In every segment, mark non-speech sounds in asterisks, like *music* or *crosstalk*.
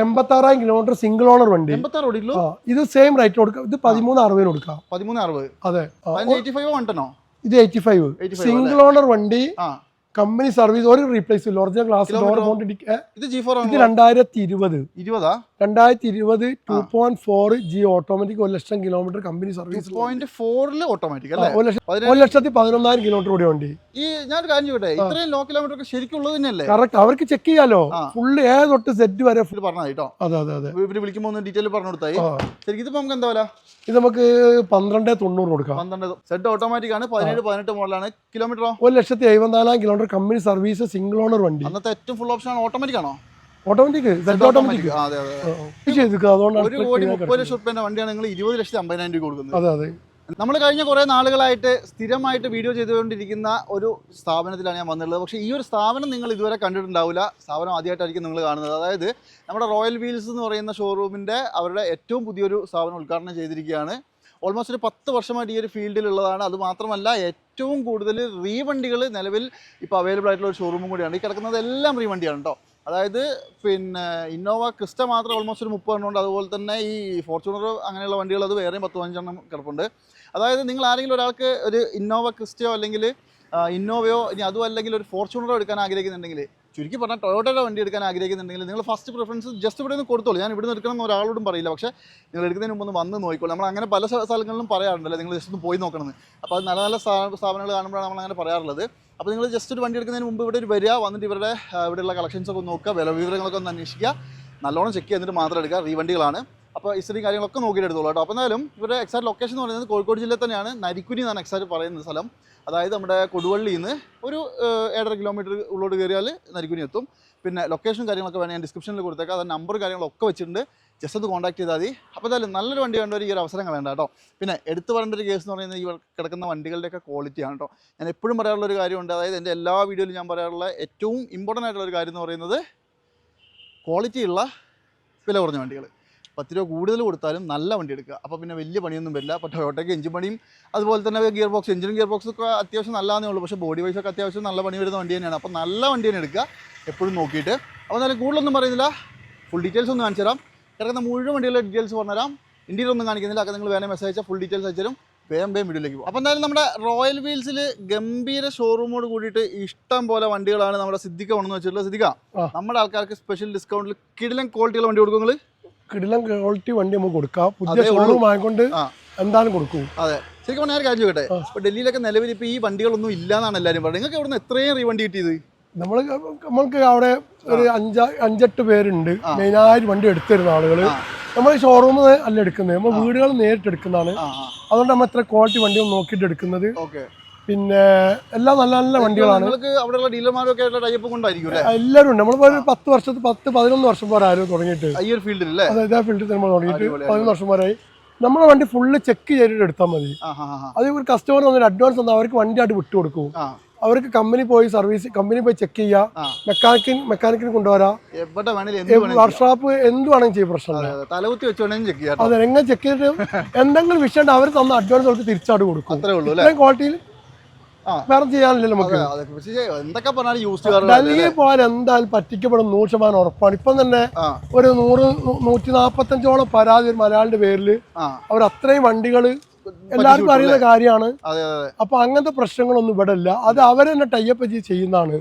എൺപത്തി ആറായിരം kilometre single owner വണ്ടി. ഇത് സെയിം റേറ്റ് കൊടുക്കാം. ഇത് പതിമൂന്ന് അറുപതിന് കൊടുക്കാം. പതിമൂന്ന് അറുപത്. അതെ. ഇത് എയ്റ്റി ഫൈവ് 85 സിംഗിൾ ഓണർ വണ്ടി കമ്പനി സർവീസ് ഒരു റീപ്ലേസ് ഇല്ല. ഒറിജിനൽ ക്ലാസ് ഡോർ ഇത് രണ്ടായിരത്തി ഇരുപത്. ഇരുപതാ? രണ്ടായിരത്തി ഇരുപത് two point four G automatic ഒരു lakh kilometre company service point ഫോറിൽ ഓട്ടോമാറ്റിക് ഒരു ഒരു ലക്ഷത്തി പതിനൊന്നായിരം കിലോമീറ്റർ കൂടി വണ്ടി. ഈ ഞാൻ കാര്യം ചോട്ടെ ഇത്രയും ലോ കിലോമീറ്റർ ഒക്കെ ശരിക്കും ഉള്ളത് തന്നെയല്ലേ? കറക്റ്റ് അവർക്ക് ചെക്ക് ചെയ്യാലോ? ഫുൾ ഫുള്ള് ഏ തൊട്ട് സെറ്റ് വരെ ഫുൾ പറഞ്ഞു കേട്ടോ അതെ അതെ അതെ. ഇവർ വിളിക്കുമ്പോൾ ഒന്ന് ഡീറ്റെയിൽ പറഞ്ഞു കൊടുത്തായി. ശരിക്കും ഇതിപ്പോ നമുക്ക് എന്താ വില? ഇത് നമുക്ക് പന്ത്രണ്ട് തൊണ്ണൂറ് കൊടുക്കാം. പന്ത്രണ്ട് സെറ്റ് ഓട്ടോമാറ്റിക് ആണ്. പതിനേഴ് പതിനെട്ട് മോഡലാണ്. കിലോമീറ്ററോ ഒരു ലക്ഷത്തി എഴുപത്തിനാലായിരം kilometre company service single owner വണ്ടി. അന്നത്തെ ഏറ്റവും ഫുൾ ഓപ്ഷൻ ആണ് ഓട്ടോമാറ്റിക് ആണോ? ഓട്ടോമാറ്റിക് ഓട്ടോമാറ്റിക് അതെ. ചെയ്തിരിക്കുക അതുകൊണ്ടാണ് ഒരു ഇത്ര കോടി clean മുപ്പത് ലക്ഷം റുപ്യന്റെ വണ്ടിയാണ് നിങ്ങൾ ഇരുപത് ലക്ഷത്തി അമ്പതിനായിരം രൂപ കൊടുക്കുന്നത്. അതെ അതെ. നമ്മൾ കഴിഞ്ഞ കുറേ നാളുകളായിട്ട് സ്ഥിരമായിട്ട് വീഡിയോ ചെയ്തുകൊണ്ടിരിക്കുന്ന ഒരു സ്ഥാപനത്തിലാണ് ഞാൻ വന്നിട്ടുള്ളത്. പക്ഷേ ഈ ഒരു സ്ഥാപനം നിങ്ങൾ ഇതുവരെ കണ്ടിട്ടുണ്ടാവില്ല. സ്ഥാപനം ആദ്യമായിട്ടായിരിക്കും നിങ്ങൾ കാണുന്നത്. അതായത് നമ്മുടെ റോയൽ വീൽസ് എന്ന് പറയുന്ന ഷോറൂമിന്റെ അവരുടെ ഏറ്റവും പുതിയൊരു സ്ഥാപനം ഉദ്ഘാടനം ചെയ്തിരിക്കുകയാണ്. ഓൾമോസ്റ്റ് ഒരു പത്ത് വർഷമായിട്ട് ഈ ഒരു ഫീൽഡിലുള്ളതാണ്. അത് മാത്രമല്ല ഏറ്റവും കൂടുതൽ റീവണ്ടികൾ നിലവിൽ ഇപ്പോൾ അവൈലബിൾ ആയിട്ടുള്ള ഒരു ഷോറൂമും കൂടിയാണ്. ഈ കിടക്കുന്നത് എല്ലാം റീവണ്ടിയാണ് കേട്ടോ. അതായത് പിന്നെ ഇന്നോവ ക്രിസ്റ്റ മാത്രം ഓൾമോസ്റ്റ് ഒരു മുപ്പതെണ്ണം ഉണ്ട് അതുപോലെ തന്നെ ഈ ഫോർച്യൂണർ അങ്ങനെയുള്ള വണ്ടികൾ അത് വേറെയും പത്ത് പതിനഞ്ചെണ്ണം കിടപ്പുണ്ട്. അതായത് നിങ്ങൾ ആരെങ്കിലും ഒരാൾക്ക് ഒരു ഇന്നോവ ക്രിസ്റ്റയോ അല്ലെങ്കിൽ ഇന്നോവയോ ഇനി അതും അല്ലെങ്കിൽ ഒരു ഫോർച്യൂണറോ എടുക്കാൻ ആഗ്രഹിക്കുന്നുണ്ടെങ്കിൽ ചുരുക്കി പറഞ്ഞാൽ ടൊയോട്ടയുടെ വണ്ടി എടുക്കാൻ ആഗ്രഹിക്കുന്നുണ്ടെങ്കിൽ നിങ്ങൾ ഫസ്റ്റ് പ്രിഫറൻസ് ജസ്റ്റ് ഇവിടെ നിന്ന് കൊടുത്തോളൂ. ഞാൻ ഇവിടെ നിന്ന് എടുക്കണം എന്ന് ഒരാളോടും പറയില്ല. പക്ഷേ നിങ്ങൾ എടുക്കുന്നതിന് മുമ്പ് ഒന്ന് വന്ന് നോക്കിക്കോളൂ. നമ്മൾ അങ്ങനെ പല സ്ഥ- സ്ഥലങ്ങളിലും പറയാറുണ്ടല്ലോ. നിങ്ങൾ ജസ്റ്റ് ഒന്ന് പോയി നോക്കണമെന്ന് അപ്പോൾ അത് നല്ല നല്ല സ്ഥാ- സ്ഥാപനങ്ങൾ കാണുമ്പോഴാണ് നമ്മൾ അങ്ങനെ പറയാറുള്ളത്. അപ്പോൾ നിങ്ങൾ ജസ്റ്റ് ഒരു വണ്ടി എടുക്കുന്നതിന് മുമ്പ് ഇവിടെ ഒരു വരിക വന്നിട്ട് ഇവരുടെ ഇവിടെയുള്ള കളക്ഷൻസ് ഒക്കെ നോക്കുക വില വിവരങ്ങളൊക്കെ ഒന്ന് അന്വേഷിക്കുക. നല്ലോണം ചെക്ക് ചെയ്തിട്ട് മാത്രം എടുക്കുക. റീ വണ്ടികളാണ് അപ്പോൾ ഇസ്ത്രീ കാര്യങ്ങളൊക്കെ നോക്കിയിട്ട് എടുത്തോളൂ കേട്ടോ. അപ്പോൾ എന്നാലും ഇവരുടെ എക്സാക്ട് ലൊക്കേഷൻ എന്ന് പറയുന്നത് കോഴിക്കോട് ജില്ലയിൽ തന്നെയാണ്. നരിക്കുനി എന്നാണ് എക്സാക്ട് പറയുന്ന സ്ഥലം. അതായത് നമ്മുടെ കൊടുവള്ളിയിൽ നിന്ന് ഒരു ഏഴര കിലോമീറ്റർ ഉള്ളോട്ട് കയറിയാൽ നരിക്കുനി എത്തും. പിന്നെ ലൊക്കേഷൻ കാര്യങ്ങളൊക്കെ വേണമെങ്കിൽ ഞാൻ ഡിസ്ക്രിപ്ഷനിൽ കൊടുത്തേക്കാം. അത് നമ്പർ കാര്യങ്ങളൊക്കെ വെച്ചിട്ടുണ്ട്. ജസ്റ്റ് ഒന്ന് കോൺടാക്ട് ചെയ്താൽ മതി. അപ്പോൾ എന്തായാലും നല്ലൊരു വണ്ടി കണ്ട ഒരു ഈ ഒരു അവസരം കളയണ്ട കേട്ടോ. പിന്നെ എടുത്തു പറയേണ്ട ഒരു കേസ് എന്ന് പറയുന്നത് ഈ കിടക്കുന്ന വണ്ടികളുടെയൊക്കെ ക്വാളിറ്റിയാണ് കേട്ടോ. ഞാൻ എപ്പോഴും പറയാറുള്ള ഒരു കാര്യമുണ്ട്. അതായത് എന്റെ എല്ലാ വീഡിയോയിലും ഞാൻ പറയാറുള്ള ഏറ്റവും ഇമ്പോർട്ടന്റ് ആയിട്ടുള്ള ഒരു കാര്യം എന്ന് പറയുന്നത് ക്വാളിറ്റിയുള്ള വില കുറഞ്ഞ വണ്ടികൾ പത്ത് രൂപ കൂടുതൽ കൊടുത്താലും നല്ല വണ്ടി എടുക്കുക. അപ്പോൾ പിന്നെ വലിയ പണിയൊന്നും വരില്ല. അപ്പോൾ ടൊയോട്ടയ്ക്ക് എഞ്ചിൻ പണിയും അതുപോലെ തന്നെ gear box engine gear box ഒക്കെ അത്യാവശ്യം നല്ലതാണേ ഉള്ളൂ. പക്ഷേ ബോഡി വൈസൊക്കെ ഒക്കെ അത്യാവശ്യം നല്ല പണി വരുന്ന വണ്ടി തന്നെയാണ്. അപ്പോൾ നല്ല വണ്ടി തന്നെ എടുക്കുക എപ്പോഴും നോക്കിയിട്ട്. അപ്പോൾ എന്നാലും കൂടുതലൊന്നും പറയുന്നില്ല. ഫുൾ ഡീറ്റെയിൽസ് ഒന്ന് കാണിച്ചു തരാം. കിടക്കുന്ന മുഴുവൻ വണ്ടികളുടെ ഡീറ്റെയിൽസ് പറഞ്ഞുതരാം. ഇന്ത്യയിൽ ഒന്നും കാണിക്കുന്നില്ല. ഒക്കെ നിങ്ങൾ വേണേൽ മെസ്സേജ് അയച്ചാൽ ഫുൾ ഡീറ്റെയിൽസ് അയച്ചാലും വേഗം വേഗം വീഡിയോയിലേക്ക് പോകും അപ്പോൾ എന്തായാലും നമ്മുടെ റോയൽ വീൽസിൽ ഗംഭീര ഷോറൂമോട് കൂടിയിട്ട് ഇഷ്ടം പോലെ വണ്ടികളാണ് നമ്മുടെ സിദ്ധിക്ക കൊണ്ടെന്ന് വെച്ചിട്ടുള്ളത്. സിദ്ധിക്ക നമ്മുടെ ആൾക്കാർക്ക് സ്പെഷ്യൽ ഡിസ്കൗണ്ടിൽ കിടിലൻ ക്വാളിറ്റിയുള്ള വണ്ടി കൊടുക്കും നിങ്ങൾ കിടിലം ക്വാളിറ്റി വണ്ടി നമുക്ക് കൊടുക്കാം. പുതിയ ഷോറൂം ആയിക്കൊണ്ട് എന്താണ് എന്തായാലും കൊടുക്കും. അതെ. ശരിക്കും പറഞ്ഞാൽ കാര്യം ചോദിക്കട്ടെ? ഇപ്പൊ ഡൽഹിയിലൊക്കെ നിലവിൽ ഇപ്പൊ ഈ വണ്ടികളൊന്നും ഇല്ലാന്നാണ് എല്ലാരും എല്ലാവരും പറയുന്നത് നിങ്ങൾക്ക് ഇവിടുന്ന് എത്രയും റീ വണ്ടി കിട്ടിയത്? നമ്മൾ നമ്മൾക്ക് അവിടെ ഒരു അഞ്ച അഞ്ചെട്ട് പേരുണ്ട്. മെയിനായിട്ട് വണ്ടി എടുത്തിരുന്ന ആളുകൾ നമ്മൾ ഷോറൂമിൽ അല്ല എടുക്കുന്നത്. നമ്മൾ വീടുകൾ നേരിട്ട് എടുക്കുന്നതാണ്. അതുകൊണ്ട് നമ്മൾ എത്ര ക്വാളിറ്റി വണ്ടികൾ നോക്കിയിട്ട് എടുക്കുന്നത്. ഓക്കെ. പിന്നെ എല്ലാം നല്ല നല്ല വണ്ടികളാണ്. അവിടെയുള്ള ഡീലർമാരൊക്കെ ടൈപ്പ് കൊണ്ടായിരിക്കും എല്ലാവരും ഉണ്ട് നമ്മൾ ഒരു പത്ത് വർഷത്ത് പത്ത് പതിനൊന്ന് വർഷം പോരെ ആരും തുടങ്ങിയിട്ട്. ഈ ഒരു ഫീൽഡിൽ അതെ ഇതേ ഫീൽഡിൽ നമ്മൾ തുടങ്ങിയിട്ട് പതിനൊന്ന് വർഷം പോരായി നമ്മളെ വണ്ടി ഫുള്ള് ചെക്ക് ചെയ്തിട്ട് എടുത്താൽ മതി. അത് ഒരു കസ്റ്റമർ വന്നൊരു അഡ്വാൻസ് തന്നാൽ അവർക്ക് വണ്ടി ആയിട്ട് വിട്ടു കൊടുക്കും. അവർക്ക് കമ്പനി പോയി സർവീസ് കമ്പനി പോയി ചെക്ക് ചെയ്യുക ആ. മെക്കാനിക്കിന് മെക്കാനിക്കിന് കൊണ്ടുവരാം. വർക്ക്ഷോപ്പ് എന്ത് വേണമെങ്കിൽ ചെയ്യും. പ്രശ്നമില്ല അതെ, ചെയ്യാം എങ്ങനെ ചെക്ക് ചെയ്തിട്ട് എന്തെങ്കിലും വിഷയം അവർ തന്ന അഡ്വാൻസ് അവർക്ക് തിരിച്ചാട് കൊടുക്കും. ക്വാളിറ്റിയിൽ. വേറെ ചെയ്യാനില്ലല്ലോ നമുക്ക്. എന്തൊക്കെ യൂസ് പോയാൽ എന്തായാലും പറ്റിക്കപ്പെടും നൂറ് ശതമാനം ഉറപ്പാണ്. ഇപ്പം തന്നെ ഒരു നൂറ് നൂറ്റി നാൽപ്പത്തഞ്ചോളം പരാതി ഒരു മലയാളിന്റെ പേരിൽ അവർ അത്രയും വണ്ടികൾ എല്ലാവർക്കും അറിയുന്ന കാര്യമാണ്. അപ്പൊ അങ്ങനത്തെ പ്രശ്നങ്ങളൊന്നും ഇവിടെ ഇല്ല. അത് അവർ തന്നെ ടൈപ്പ് ചെയ്ത് ചെയ്യുന്നതാണ്.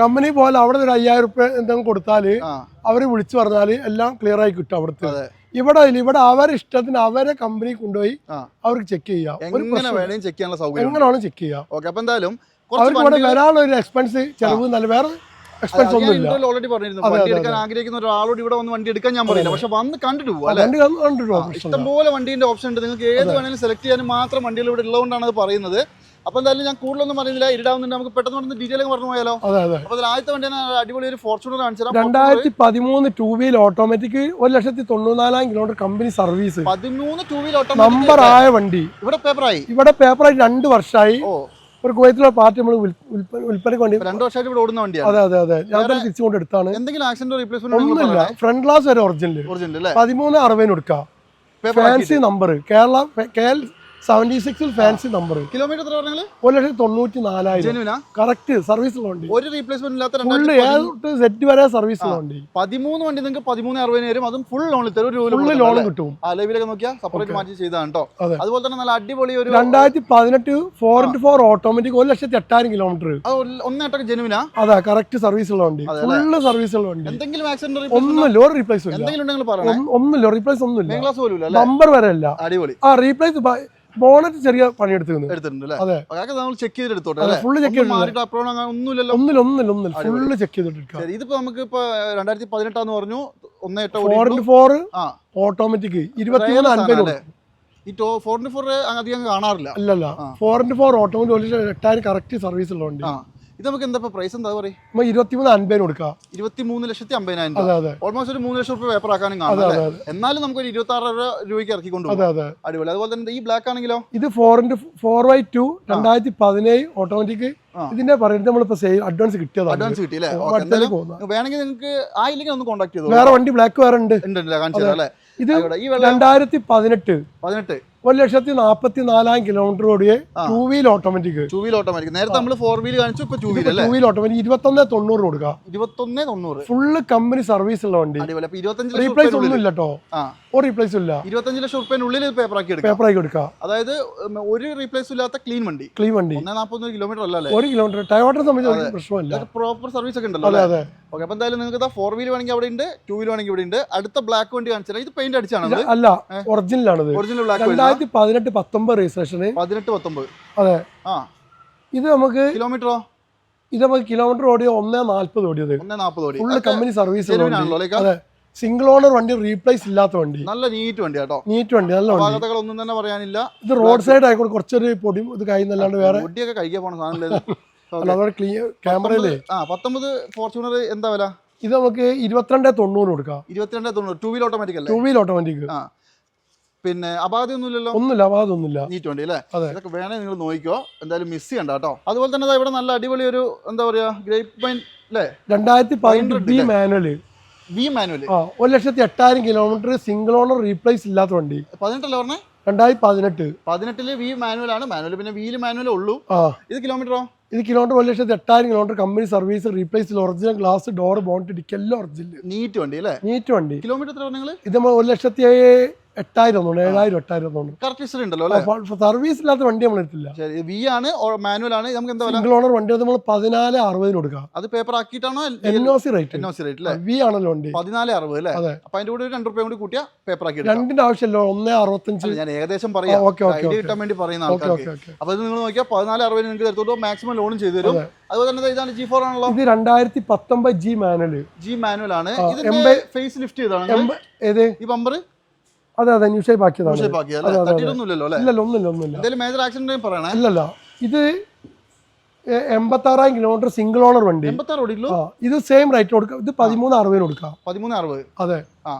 കമ്പനി പോലെ അവിടെ ഒരു അയ്യായിരം റുപ്യ എന്തെങ്കിലും കൊടുത്താൽ അവർ വിളിച്ചു പറഞ്ഞാൽ എല്ലാം ക്ലിയർ ആയി കിട്ടും അവിടുത്തെ. ഇവിടെ ഇവിടെ അവരെ ഇഷ്ടത്തിന് അവരെ കമ്പനി കൊണ്ടുപോയി അവർക്ക് ചെക്ക് ചെയ്യാം. എങ്ങനെ വേണേലും ചെക്ക് ചെയ്യാനുള്ള സൗകര്യം എങ്ങനെ ചെക്ക് ചെയ്യാം. ഓക്കെ അപ്പൊ എന്തായാലും കുറച്ച് അവർക്ക് ഇവിടെ വരാനുള്ള ഒരു എക്സ്പെൻസ് ചെലവ് നല്ല വേറെ എക്സ്പെൻസ് ഓൾറെഡി പറഞ്ഞിരുന്നു. വണ്ടി എടുക്കാൻ ആഗ്രഹിക്കുന്ന ഒരാളോട് ഇവിടെ വന്ന് വണ്ടി എടുക്കാൻ ഞാൻ പറയില്ല പക്ഷെ വന്ന് കണ്ടിട്ട് ഇഷ്ടംപോലെ വണ്ടീന്റെ ഓപ്ഷൻ ഉണ്ട്. നിങ്ങൾക്ക് ഏത് വേണേലും സെലക്ട് ചെയ്യാനും മാത്രം വണ്ടികൾ ഇവിടെ ഉള്ളതുകൊണ്ടാണ് അത് പറയുന്നത്. അപ്പൊ എന്തായാലും ഞാൻ കൂടുതലൊന്നും പറയുന്നില്ല. ഇരിടാവുന്നുണ്ട്. നമുക്ക് പെട്ടെന്ന് പെട്ടെന്ന് ഡീറ്റെയിൽ പറഞ്ഞു പോയാലോ? അതെ അതെ. അപ്പൊ ആദ്യത്തെ വണ്ടി അടിപൊളി ഒരു ഫോർച്യൂണർ കാണിച്ചു തരാം രണ്ടായിരത്തി പതിമൂന്ന് ടൂ വീൽ ഓട്ടോമാറ്റിക് ഒരു ലക്ഷത്തി തൊണ്ണൂനാലായിരം കിലോമീറ്റർ കമ്പനി സർവീസ് പതിമൂന്ന് ടൂ വീൽ നമ്പർ ആയ വണ്ടി. ഇവിടെ പേപ്പറായി ഇവിടെ പേപ്പറായി രണ്ട് വർഷമായി. ഒരു കുവൈത്തിലുള്ള പാർട്ടി നമ്മൾ വിൽപ്പനയ്ക്ക് വേണ്ടി രണ്ടു വർഷമായിട്ട് ഇവിടെ ഓടുന്ന വണ്ടിയാണ്. അതെ അതെ അതെ. ഞാൻ തന്നെ തിരിച്ചു കൊണ്ട് എടുത്താണ്. എന്തെങ്കിലും ആക്സിഡന്റ് ഒന്നുമില്ല. ഫ്രണ്ട് ഗ്ലാസ് വരെ ഒറിജിനൽ പതിമൂന്ന് അറുപതിന് paper fancy number Kerala seventy സിക്സിൽ ഫാൻസി നമ്പർ കിലോമീറ്റർ എത്ര പറഞ്ഞാൽ ഒരു ലക്ഷത്തി തൊണ്ണൂറ്റി നാലായിരം കറക്റ്റ് സർവീസ് വണ്ടി. ഒരു റീപ്ലേസ്മെന്റ് ഇല്ലാത്ത സെറ്റ് വരെ സർവീസ് വണ്ടി. പതിമൂന്ന് വണ്ടി നിങ്ങൾക്ക് പതിമൂന്ന് അറുപതിന് വരും. അതും ഫുൾ ലോണിൽ തരും. ഒരു ഫുള്ള് ലോൺ കിട്ടും. അലവിലൊക്കെ ലൈവിലൊക്കെ നോക്കിയാൽ സെപ്പറേറ്റ് മാറ്റി ചെയ്തതാണ് കേട്ടോ അതുപോലെ തന്നെ നല്ല അടിപൊളി ഒരു രണ്ടായിരത്തി പതിനെട്ട് ഫോർ ഇന്റു ഫോർ ഓട്ടോമാറ്റിക് ഒരു ലക്ഷത്തി എട്ടായിരം കിലോമീറ്റർ ഒന്നേട്ടൊക്കെ ജെനുവിനാ അതെ കറക്റ്റ് സർവീസ് ഉള്ള വണ്ടി. ഫുള്ള് സർവീസ് ഉള്ള വണ്ടി. എന്തെങ്കിലും ആക്സിഡന്റ് ഒന്നുമില്ല ഒരു റീപ്ലേസ് ഒന്നും- ഒന്നുമില്ല റീപ്ലേസ് ഒന്നുമില്ല. നമ്പർ വരെ അല്ല അടിപൊളി. ആ റീപ്ലേസ് ബോണറ്റ് ചെറിയ പണിയെടുത്തിരുന്നു. ഫുള്ള് ചെക്ക് ഇതിപ്പോ നമുക്ക് രണ്ടായിരത്തി പതിനെട്ടാന്ന് പറഞ്ഞു. ഫോർ ഫോർ ഓട്ടോമാറ്റിക് ഇരുപത്തിമൂന്ന് അൻപത് അല്ലേ? ഈ ടോ ഫോർ ഇന്റു ഫോർ അധികം കാണാറില്ല. അല്ലല്ല. ഫോർ ഫോർ ഓട്ടോമാറ്റിക് എട്ടായിരം കറക്റ്റ് സർവീസ് ഉള്ളതുകൊണ്ട് ഇത് നമുക്ക് എന്താ പ്രൈസ് എന്താ പറയാ? ഇരുപത്തിമൂന്ന് അൻപതിന് കൊടുക്കാം. ഇരുപത്തി മൂന്ന് ലക്ഷത്തി അമ്പതിനായിരം ഓൾമോസ്റ്റ് ഒരു മൂന്ന് ലക്ഷം റുപ്യ പേപ്പർ ആക്കാനും കാണാം എന്നാലും നമുക്ക് ഒരു ഇരുപത്തി ആറ് രൂപയ്ക്ക് ഇറക്കി കൊണ്ടുപോകും അടിപൊളി. അതുപോലെ തന്നെ ഈ ബ്ലാക്ക് ആണെങ്കിലോ? ഇത് four into four by two രണ്ടായിരത്തി പതിനേഴ് ഓട്ടോമാറ്റിക്. ഇതിന്റെ പറയുന്നത് നമ്മളിപ്പോ സെയിൽ അഡ്വാൻസ് കിട്ടിയത് അഡ്വാൻസ് കിട്ടി അല്ലേ? വേണമെങ്കിൽ നിങ്ങൾക്ക് ആയില്ലെങ്കിൽ ഒന്ന് കോൺടാക്ട് ചെയ്തോ വേറെ വണ്ടി ബ്ലാക്ക് വേറെ ഉണ്ട്. കാണിച്ചു ഇത് രണ്ടായിരത്തി പതിനെട്ട് പതിനെട്ട്. ഒരു ലക്ഷത്തി നാപ്പത്തി നാലായിരം kilometre ഓടിയെ two wheel automatic two wheel automatic നേരത്തെ നമ്മൾ ഫോർ വീൽ കാണിച്ചു ഇപ്പൊ two wheel two wheel automatic ഇരുപത്തൊന്ന് തൊണ്ണൂറ് കൊടുക്കുക ഇരുപത്തൊന്ന് തൊണ്ണൂറ്. ഫുള്ള് കമ്പനി സർവീസ് ഉള്ള വണ്ടി. റീപ്ലേസ് ഒന്നും ഇല്ല കേട്ടോ ഒരു റീപ്ലേസ് ഇല്ല. ഇരുപത്തഞ്ച് ലക്ഷം ഉറുപ്പിന്റെ ഉള്ളിൽ പേപ്പർ ആക്കി എടുക്കാം. ആക്കി കൊടുക്കുക അതായത് ഒരു റീപ്ലേസ് ഇല്ലാത്ത ക്ലീൻ വണ്ടി. ക്ലീൻ വണ്ടി. നാൽപ്പത്തൊന്ന് കിലോമീറ്റർ അല്ല ഒരു കിലോമീറ്റർ ടയോട്ടറെ സംബന്ധിച്ച് പ്രശ്നമില്ല. പ്രോപ്പർ സർവീസ് ഒക്കെ ഉണ്ടല്ലോ അതെ അതെ. ഓക്കെ അപ്പൊ എന്തായാലും നിങ്ങൾക്ക് ഫോർ വീൽ വേണമെങ്കിൽ അവിടെ ഉണ്ട് ടൂ വീൽ വേണമെങ്കിൽ ഇവിടെ ഉണ്ട്. അടുത്ത ബ്ലാക്ക് വണ്ടി കാണിച്ചാൽ ഇത് പെയിന്റ് അടിച്ചാണ് അല്ല ഒറിജിനൽ ആണ് ഒറിജിനൽ ബ്ലാക്ക് രണ്ടായിരത്തി പതിനെട്ട് പത്തൊമ്പത് രജിസ്ട്രേഷന് പതിനെട്ട് പത്തൊമ്പത്. അതെ. ആ. ഇത് നമുക്ക് കിലോമീറ്ററോ? ഇത് നമുക്ക് കിലോമീറ്റർ ഓടിയ ഒന്നേ നാല്പത് ഓടിയത് ഒന്നേ നാൽപ്പത് ഓടി. ഫുള്ള് കമ്പനി സർവീസ് അതെ. സിംഗിൾ ഓണർ വണ്ടി റീപ്ലേസ് ഇല്ലാത്ത വണ്ടി. നല്ല നീറ്റ് വണ്ടി കേട്ടോ. നീറ്റ് വണ്ടി നല്ല വണ്ടി. ഒന്നും തന്നെ പറയാനില്ല. ഇത് റോഡ് സൈഡ് ആയിക്കോട്ടെ കുറച്ചൊരു പൊടി ഇത് കഴിയുന്നല്ലാണ്ട് വേറെ. പൊടിയൊക്കെ കഴിക്കാൻ പോണ സാധനം ക്ലിയർ ക്യാമറയിലേ ആ പത്തൊമ്പത് ഫോർച്യൂണർ എന്താ വില? ഇത് നമുക്ക് ഇരുപത്തിരണ്ട് തൊണ്ണൂറ് കൊടുക്കാം. ഇരുപത്തിരണ്ട് തൊണ്ണൂറ്. Two wheel automatic two wheel automatic ആ. പിന്നെ അപാകതയൊന്നുമില്ലല്ലോ? ഒന്നുമില്ല അപാധമൊന്നുമില്ല നീറ്റ് വണ്ടി അല്ലേ. ഇതൊക്കെ വേണേ നിങ്ങൾ നോക്കിക്കോ. എന്തായാലും മിസ് ചെയ്യണ്ട കേട്ടോ. അതുപോലെ തന്നെ ഇവിടെ നല്ല അടിപൊളി ഒരു എന്താ പറയാ ഗ്രേപ്പ് പൈൻ അല്ലേ രണ്ടായിരത്തി പതിനെട്ട് മാനുവൽ വി മാനുവൽ ഒരു ലക്ഷത്തി എട്ടായിരം കിലോമീറ്റർ സിംഗിൾ ഓണർ റീപ്ലേസ് ഇല്ലാത്ത വണ്ടി. പതിനെട്ടല്ലേ പറഞ്ഞേ? രണ്ടായിരത്തി പതിനെട്ട് പതിനെട്ടിൽ വി മാനുവൽ ആണ്. മാനുവൽ പിന്നെ വീൽ മാനുവൽ ഉള്ളൂ. ഇത് കിലോമീറ്ററോ ഇത് കിലോമീറ്റർ ഒരു ലക്ഷത്തി എട്ടായിരം kilometre company service replace original glass door bonnet ഇടിക്ക് എല്ലാം ഒറിജിനൽ നീറ്റ് വണ്ടി അല്ലേ? നീറ്റ് വണ്ടി കിലോമീറ്റർ എത്ര നിങ്ങൾ ഇത് ഒരു ലക്ഷത്തി എട്ടായിരം തോന്നുന്നു ഏഴായിരം എട്ടായിരം തോന്നുന്നു. കറക്റ്റ് ഹിസ്റ്ററി ഉണ്ടല്ലോ അല്ലേ? സർവീസ് ഇല്ലാത്ത വണ്ടി നമ്മൾ എടുത്തില്ല. ശരി വി ആണ് മാനുവൽ ആണ് നമുക്ക് എന്താ സിംഗിൾ ഓണർ വണ്ടി നമ്മൾ പതിനാല് അറുപതിന് കൊടുക്കാം. അത് paper ആക്കിയിട്ടാണോ? N O C rate N O C rate അല്ലേ വി ആണല്ലോ വണ്ടി. പതിനാല് അറുപത് അല്ലേ? അതെ. അപ്പൊ അതിന്റെ കൂടെ രണ്ട് റുപ്യ കൂടി കൂട്ടിയാ പേപ്പർ ആക്കി രണ്ടിന്റെ ആവശ്യമില്ല ഒന്നേ അറുപത്തഞ്ച്. ഞാൻ ഏകദേശം പറയാം. കിട്ടാൻ വേണ്ടി പറയുന്ന ആൾക്കാർക്ക്. അപ്പൊ ഇത് നിങ്ങൾ നോക്കിയാൽ പതിനാല് അറുപതിന് നിങ്ങൾക്ക് തരത്തോട്ട് മാക്സിമം ലോണും ചെയ്തു തരും. അതുപോലെ തന്നെ ഇതാണ് ജി ഫോർ ആണല്ലോ. ഇത് രണ്ടായിരത്തി പത്തൊമ്പത് ജി മാനുവൽ ജി മാനുവൽ ആണ്. ഫേസ് ലിഫ്റ്റ് ചെയ്താണ് ഈ ബമ്പർ അതെ അതെ ന്യൂ ഷേപ്പ് ആക്കിയതാണ് ഇല്ലല്ലോ ഒന്നുമില്ല ഒന്നുമില്ല. ആക്സിഡന്റ് പറയണേ. ഇല്ലല്ല. ഇത് എൺപത്തി ആറായിരം കിലോമീറ്റർ സിംഗിൾ ഓണർ വണ്ടി. ഇത് സെയിം റേറ്റ് കൊടുക്കാം ഇത് പതിമൂന്ന് അറുപതിന് കൊടുക്കാം. പതിമൂന്ന് അറുപത്. അതെ. ആ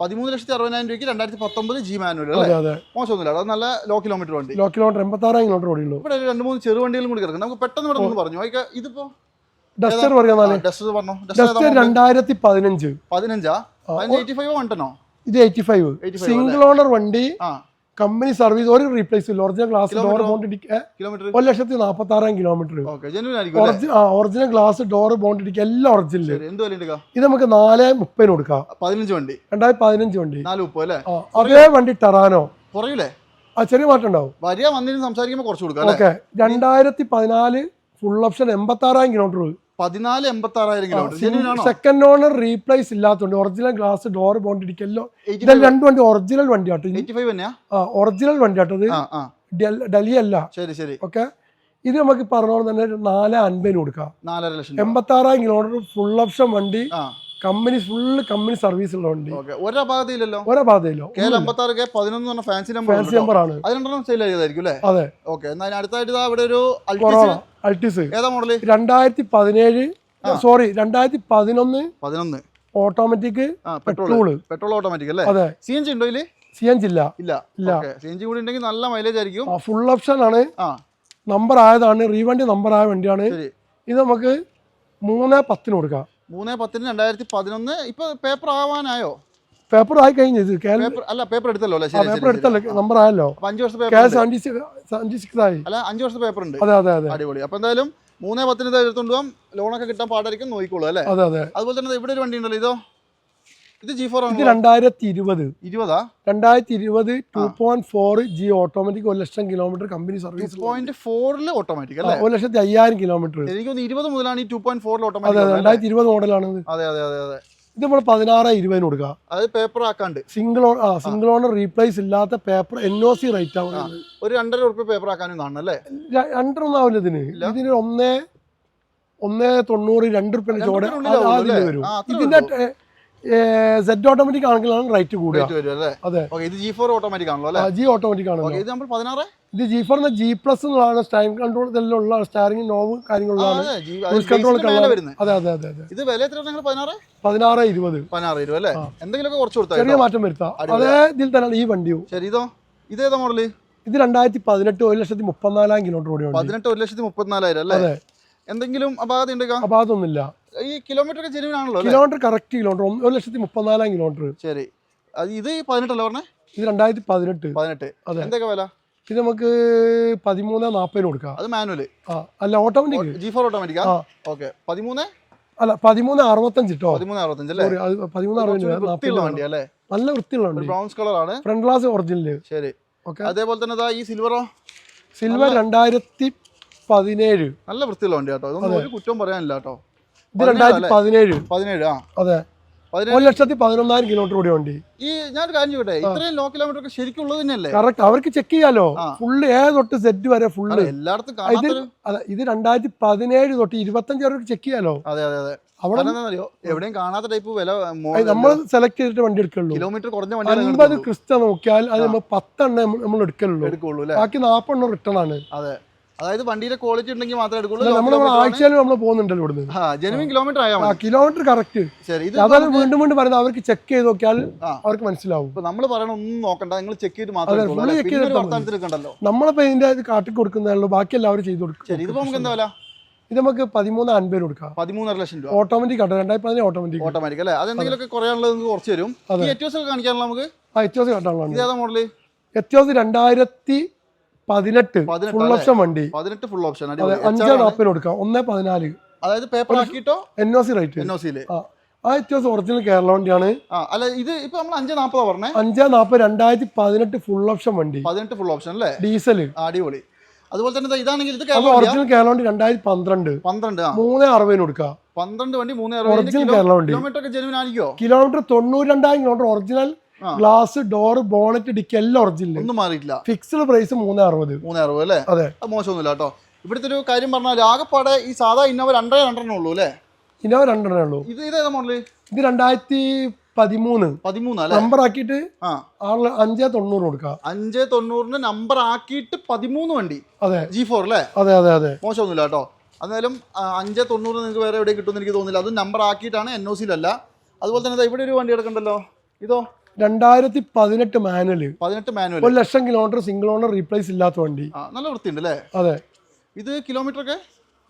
പതിമൂന്ന് ലക്ഷത്തി അറുപതിനായിരം രൂപയ്ക്ക് രണ്ടായിരത്തി പത്തൊമ്പത് ജി മാനുവൽ അതെ അതെ. മോശമൊന്നുമില്ല അത് നല്ല ലോ കിലോമീറ്റർ വണ്ടി. ലോ കിലോമീറ്റർ എൺപത്താറായിരം കിലോമീറ്റർ ഓടിയുള്ളൂ ഇവിടെ രണ്ട് മൂന്ന് ചെറു വണ്ടികളും കൂടി കിടക്കും നമുക്ക് പെട്ടെന്ന് ഇവിടെ ഒന്ന് പറഞ്ഞു. ഇതിപ്പോ ഡസ്റ്റർ പറഞ്ഞു? ഡസ്റ്റർ പറഞ്ഞു ഡസ്റ്റർ രണ്ടായിരത്തി പതിനഞ്ച്? പതിനഞ്ചാ പതിനഞ്ച് എയ്റ്റി ഫൈവ് വണ്ടനോ ഇത് എയ്റ്റി ഫൈവ് 85 സിംഗിൾ ഓണർ വണ്ടി കമ്പനി സർവീസ് ഒരു റീപ്ലേസ് ഇല്ല. Original glass door Kilometer? Bonnet kilometre ഒരു ലക്ഷത്തി നാൽപ്പത്തി ആറായിരം kilometre original original glass door bonnet ഇടിക്കുക എല്ലാം ഒറിജിനൽ ഇത് നമുക്ക് നാല് മുപ്പതിന് കൊടുക്കാം. പതിനഞ്ച് വണ്ടി? രണ്ടായിരത്തി പതിനഞ്ച് വണ്ടി. അതേ വണ്ടി ടെറാനോ കുറയൂലേ? ആ ചെറിയ മാറ്റം ഉണ്ടാവും. വരിക സംസാരിക്കുമ്പോൾ കുറച്ച് കൊടുക്കാം ഓക്കെ രണ്ടായിരത്തി പതിനാല് ഫുൾ ഓപ്ഷൻ എൺപത്തി ആറായിരം കിലോമീറ്റർ പതിനാല് എൺപത്തി ആറായിരം കിലോമീറ്റർ സെക്കൻഡ് ഓണർ റീപ്ലേസ് ഇല്ലാത്തതുകൊണ്ട് ഒറിജിനൽ ഗ്ലാസ് ഡോർ ബോണ്ടിരിക്കല്ലോ ഇതെല്ലാം രണ്ട് വണ്ടി ഒറിജിനൽ വണ്ടി ആട്ടോ. എയ്റ്റി ഫൈവ് തന്നെയാ? ആ ഒറിജിനൽ വണ്ടി ആട്ടോ ഇത്. ഡൽഹി അല്ല ശരി ശരി. ഓക്കെ? ഇത് നമുക്ക് പറഞ്ഞോളം തന്നെ നാല് അൻപതിന് കൊടുക്കാം. നാലര ലക്ഷം എൺപത്തി ആറായിരം കിലോമീറ്റർ ഫുൾ ഓപ്ഷൻ വണ്ടി. കമ്പനി ഫുള്ള് കമ്പനി സർവീസ് ഉള്ള വണ്ടി. ഓക്കെ. ഒരാ ഭാഗത്തില്ലല്ലോ? ഒരേ ബാധയില്ലോ കെ എൽ അമ്പത്തി ആറ് കെ പതിനൊന്ന് ഫാൻസി നമ്പർ ഫാൻസി നമ്പർ ആണ്. അത് രണ്ടെണ്ണം സെയിൽ ചെയ്തായിരിക്കും അല്ലേ? അതെ. ഓക്കെ. അടുത്തായിട്ട് അവിടെ ഒരു അൾട്ടിസ് ഏതാ മോഡൽ രണ്ടായിരത്തി പതിനേഴ് സോറി രണ്ടായിരത്തി പതിനൊന്ന്. പതിനൊന്ന് ഓട്ടോമാറ്റിക് പെട്രോൾ പെട്രോൾ ഓട്ടോമാറ്റിക് അല്ലേ? അതെ. സി എൻ ജി ഉണ്ടോ ഇല്ല സി എൻ ജി ഇല്ല. ഇല്ല. ഇല്ല. സി എൻ ജി കൂടി ഉണ്ടെങ്കിൽ നല്ല മൈലേജ് ആയിരിക്കും. ഫുൾ ഓപ്ഷൻ ആണ്. നമ്പർ ആയതാണ് റീവണ്ടി നമ്പർ ആയ വണ്ടിയാണ്. ഇത് നമുക്ക് മൂന്ന് പത്തിന് കൊടുക്കാം. മൂന്ന് പത്തിന് രണ്ടായിരത്തി പതിനൊന്ന് ഇപ്പൊ പേപ്പർ ആവാനായോ? പേപ്പർ ആയി കഴിഞ്ഞു ഇത് അല്ല പേപ്പർ എടുത്തല്ലോ പേപ്പർ എടുത്തല്ലോ. നമ്പർ ആയല്ലോ അഞ്ച് വർഷത്തെ പേപ്പർ ഉണ്ട്. സെവന്റി സിക്സ് സെവന്റി സിക്സ് ആയി അല്ല അഞ്ച് വർഷത്തെ പേപ്പർ ഉണ്ട്. അതെ അതെ അതെ. അടിപൊളി. അപ്പൊ എന്തായാലും മൂന്നേ പത്തിന് എടുത്തോണ്ട് പോകാം ലോണൊക്കെ കിട്ടാൻ പാടായിരിക്കും നോക്കിക്കോളൂ അല്ലേ? അതെ അതെ. അതുപോലെ തന്നെ ഇവിടെ ഒരു വണ്ടി ഉണ്ടല്ലോ ഇതോ? ഇത് ജി ഫോർ ഇത് രണ്ടായിരത്തി ഇരുപത്? ഇരുപതാ രണ്ടായിരത്തി ഇരുപത് two point four G automatic ഒരു lakh kilometre company service point ഫോറിൽ ഓട്ടോമാറ്റിക് അല്ലേ? ഒരു ലക്ഷത്തി അയ്യായിരം കിലോമീറ്റർ എനിക്ക് ഇരുപത് മുതലാണ് ഈ ടു പോയിന്റ് ഫോറിൽ ഓട്ടോമാറ്റിക് രണ്ടായിരത്തി ഇരുപത് മോഡലാണ് അതെ അതെ അതെ അതെ. ഇത് നമ്മൾ പതിനാറ് ഇരുപതിന് കൊടുക്കുക അത് പേപ്പർ ആക്കാണ്ട്. സിംഗിൾ ആ സിംഗിൾ ഓണർ റീപ്ലേസ് ഇല്ലാത്ത paper N O C rate ആണ് ഒരു രണ്ടര ഉറുപ്പ് പേപ്പർ ആക്കാനും കാണണം അല്ലേ രണ്ടൊന്നും ആവില്ല ഇതിന്. ഇതിന് ഒന്നേ ഒന്നേ തൊണ്ണൂറ് രണ്ട് റുപ്യ ചോടെ വരും. ഇതിന്റെ സെറ്റ് ഓട്ടോമാറ്റിക് ആണെങ്കിലാണ് റേറ്റ് കൂടുക. അതെ. ഇത് ജി ഫോർ ഓട്ടോമാറ്റിക് ആണല്ലോ അല്ലേ? ജി ഓട്ടോമാറ്റിക് ഓക്കെ ഇത് നമ്മൾ പതിനാറ്? ഇത് ജി ഫോറിന് ജി പ്ലസ് എന്നുള്ളതാണ് സ്റ്റൈം കൺട്രോൾ ഇതെല്ലാം ഉള്ള സ്റ്റാറിംഗ് നോവ് കാര്യങ്ങളുള്ളതാണ്. കൺട്രോൾ അതെ അതെ അതെ അതെ ഇത് വില എത്ര പതിനാറ്? പതിനാറ് ഇരുപത്. പതിനാറ് ഇരുപത് അല്ലേ? എന്തെങ്കിലുമൊക്കെ കുറച്ച് കൊടുത്താൽ ചെറിയ മാറ്റം വരുത്താം. അതേ ഇതിൽ തന്നെയാണ് ഈ വണ്ടിയും ശരി ഇതോ? ഇതേതാ മോഡൽ ഇത് രണ്ടായിരത്തി പതിനെട്ട് ഒരു ലക്ഷത്തി മുപ്പത്തിനാലായിരം കിലോമീറ്റർ ഓടിയ വണ്ടി. പതിനെട്ട് ഒരു ലക്ഷത്തി മുപ്പത്തിനാലായിരം അല്ലേ? എന്തെങ്കിലും അപാകത ഉണ്ടെങ്കിൽ ഈ കിലോമീറ്റർ ഒക്കെ ജെനുവിൻ ആണല്ലോ അല്ലേ? കിലോമീറ്റർ കറക്റ്റ് കിലോമീറ്റർ ഒരു ലക്ഷത്തി മുപ്പത്തിനാലായിരം കിലോമീറ്റർ ശരി. അത് ഇത് പതിനെട്ടല്ലേ പറഞ്ഞേ? ഇത് രണ്ടായിരത്തി പതിനെട്ട്. പതിനെട്ട്. അതെ. എന്തൊക്കെ വില? ഇത് നമുക്ക് പതിമൂന്ന് നാൽപ്പതിന് കൊടുക്കാം. അത് മാനുവൽ ആ അല്ല ഓട്ടോമാറ്റിക് ജി ഫോർ ഓട്ടോമാറ്റിക്കാ ആ. ഓക്കെ പതിമൂന്ന്? അല്ല പതിമൂന്ന് അറുപത്തഞ്ച് കേട്ടോ പതിമൂന്ന് അറുപത്തഞ്ച് അല്ലേ? Sorry, അത് പതിമൂന്ന് കുറച്ച് അറുപത് വൃത്തിയുള്ള വണ്ടി അല്ലേ? നല്ല വൃത്തിയുള്ള ഒരു വണ്ടി ബ്രൗൺസ് കളർ ആണ്. ഫ്രണ്ട് ഗ്ലാസ് ഒറിജിനൽ ശരി. ഓക്കെ അതേപോലെ തന്നെ ദാ ഈ സിൽവറോ സിൽവർ രണ്ടായിരത്തി പതിനേഴ്. നല്ല വൃത്തിയുള്ള വണ്ടി കേട്ടോ ഇതൊന്നും ഒരു കുറ്റവും പറയാനില്ല കേട്ടോ ഇത് രണ്ടായിരത്തി പതിനേഴ്. പതിനേഴ് ആ. അതെ. ഒരു ലക്ഷത്തി പതിനൊന്നായിരം കിലോമീറ്റർ ഓടിയ വണ്ടി. ഈ ഞാൻ കാര്യം ചോട്ടെ ഇത്രയും ലോ കിലോമീറ്റർ ഒക്കെ ശരിക്കും ഉള്ളത് തന്നെയല്ലേ? കറക്റ്റ് അവർക്ക് ചെക്ക് ചെയ്യാലോ. ഫുള്ള് ഏ തൊട്ട് സെറ്റ് വരെ ഫുള്ള് എല്ലായിടത്തും ഇത് അതെ ഇത് രണ്ടായിരത്തി പതിനേഴ് തൊട്ട് ഇരുപത്തഞ്ച് വരെ ചെക്ക് ചെയ്യാലോ? അതെ അതെ അതെ. അവിടെ എവിടെയും കാണാത്ത ടൈപ്പ് വില നമ്മൾ സെലക്ട് ചെയ്തിട്ട് വണ്ടി എടുക്കുള്ളൂ. കിലോമീറ്റർ കുറഞ്ഞ വണ്ടി അൻപത് ക്രിസ്റ്റ നോക്കിയാൽ അത് നമ്മൾ പത്തെണ്ണം നമ്മൾ എടുക്കലുള്ളൂ. എടുക്കുള്ളൂ ബാക്കി നാപ്പെണ്ണം റിട്ടേൺ ആണ്. അതെ. അതായത് വണ്ടിയുടെ ക്വാളിറ്റി ഉണ്ടെങ്കിൽ മാത്രമേ എടുക്കുള്ളൂ. നമ്മൾ ആഴ്ചയിലും നമ്മൾ പോകുന്നുണ്ടല്ലോ ഇവിടുന്ന്. ആ ജെനുവിൻ കിലോമീറ്റർ ആയാൽ കിലോമീറ്റർ കറക്റ്റ് ശരി ഇത് അതാണ് വീണ്ടും വീണ്ടും പറയുന്നത് അവർക്ക് ചെക്ക് ചെയ്ത് നോക്കിയാൽ അവർക്ക് മനസ്സിലാവും. ഇപ്പൊ നമ്മൾ പറയണ ഒന്നും നോക്കണ്ട നിങ്ങൾ ചെക്ക് ചെയ്ത് മാത്രം നമ്മളിപ്പോ ഇതിന്റെ ഇത് കാട്ടി കൊടുക്കുന്നതാണല്ലോ ബാക്കി എല്ലാവരും ചെയ്ത് കൊടുക്കും. ശരി ഇതിപ്പോ നമുക്ക് എന്താ വില? ഇത് നമുക്ക് പതിമൂന്ന് അൻപത് കൊടുക്കാം. പതിമൂന്നര ലക്ഷം രൂപ. ഓട്ടോമാറ്റിക് കട്ട രണ്ടായിരത്തി പതിനഞ്ച് ഓട്ടോമാറ്റിക് ഓട്ടോമാറ്റിക് അല്ലേ അതെന്തെങ്കിലുമൊക്കെ കുറയാനുള്ളത് നിങ്ങൾക്ക് കുറച്ച് തരും. കാണിക്കാനുള്ള നമുക്ക്? ആ എത്യോസ് കാട്ടാനുള്ള ഇത് ഏതാ മോഡൽ എത്തിയോസ് രണ്ടായിരത്തി പതിനെട്ട് ഫുൾ ഓപ്ഷൻ വണ്ടി. പതിനെട്ട് ഫുൾ ഓപ്ഷൻ അഞ്ചാം നാൽപ്പതിന് കൊടുക്കാം. ഒന്നേ പതിനാല്. അതായത് paper ആക്കിയിട്ടോ? N O C rate N O സിയിൽ ആ വ്യത്യാസം ഒറിജിനൽ കേരള വണ്ടിയാണ്. അല്ല ഇത് ഇപ്പൊ നമ്മൾ അഞ്ച് നാപ്പത് പറഞ്ഞേ? അഞ്ചാ നാപ്പത് രണ്ടായിരത്തി പതിനെട്ട് ഫുൾ ഓപ്ഷൻ വണ്ടി. പതിനെട്ട് ഫുൾ ഓപ്ഷൻ അല്ലേ? ഡീസൽ അടിപൊളി. അതുപോലെ തന്നെ ഇതാണെങ്കിൽ ഇത്? ഒറിജിനൽ കേരള വണ്ടി രണ്ടായിരത്തി പന്ത്രണ്ട് പന്ത്രണ്ട് മൂന്ന് അറുപതിന് കൊടുക്കാം. പന്ത്രണ്ട് വണ്ടി മൂന്ന് ഒറിജിനൽ കേരള വണ്ടി. കിലോമീറ്റർ ഒക്കെ ജെനുവിൻ കിലോമീറ്റർ തൊണ്ണൂറ്റി രണ്ടായിരം kilometre original. Glass door bonnet dickey എല്ലാം ഒറിജിനൽ ഒന്നും മാറിയിട്ടില്ല. ഫിക്സ്ഡ് പ്രൈസ് മൂന്ന് അറുപത് മൂന്ന് അറുപത് അല്ലേ? അതെ. മോശമൊന്നുമില്ല കേട്ടോ. ഇവിടുത്തെ ഒരു കാര്യം പറഞ്ഞാൽ ആകെപ്പാടെ ഈ സാധാ ഇന്നോവ രണ്ടര രണ്ടെണ്ണേ ഉള്ളൂ അല്ലേ? ഇന്നോവ രണ്ടെണ്ണേ ഉള്ളൂ. ഇത് ഇതേതാ മോഡൽ ഇത് രണ്ടായിരത്തി പതിമൂന്ന്. പതിമൂന്ന് അല്ലേ? നമ്പർ ആക്കിയിട്ട് ആ. ആറ് അഞ്ചേ തൊണ്ണൂറ് കൊടുക്കാം. അഞ്ചേ തൊണ്ണൂറിന് നമ്പർ ആക്കിയിട്ട് പതിമൂന്ന് വണ്ടി. അതെ. ജി ഫോർ അല്ലേ? അതെ അതെ അതെ. മോശമൊന്നുമില്ല കേട്ടോ. എന്നാലും അഞ്ചേ തൊണ്ണൂറ് നിങ്ങൾക്ക് വേറെ എവിടെ കിട്ടുമെന്ന് എനിക്ക് തോന്നുന്നില്ല. അത് നമ്പർ ആക്കിയിട്ടാണ് എൻ ഒ സിയിലല്ല അതുപോലെ തന്നെ ഇവിടെ ഒരു വണ്ടി എടുക്കണ്ടല്ലോ. ഇതോ. രണ്ടായിരത്തി പതിനെട്ട് മാനുവൽ പതിനെട്ട് മാനുവൽ. ഒരു lakh kilometre single owner replace ഇല്ലാത്ത വണ്ടി. നല്ല വൃത്തിയുണ്ട് അല്ലേ? അതെ. ഇത് കിലോമീറ്റർ ഒക്കെ?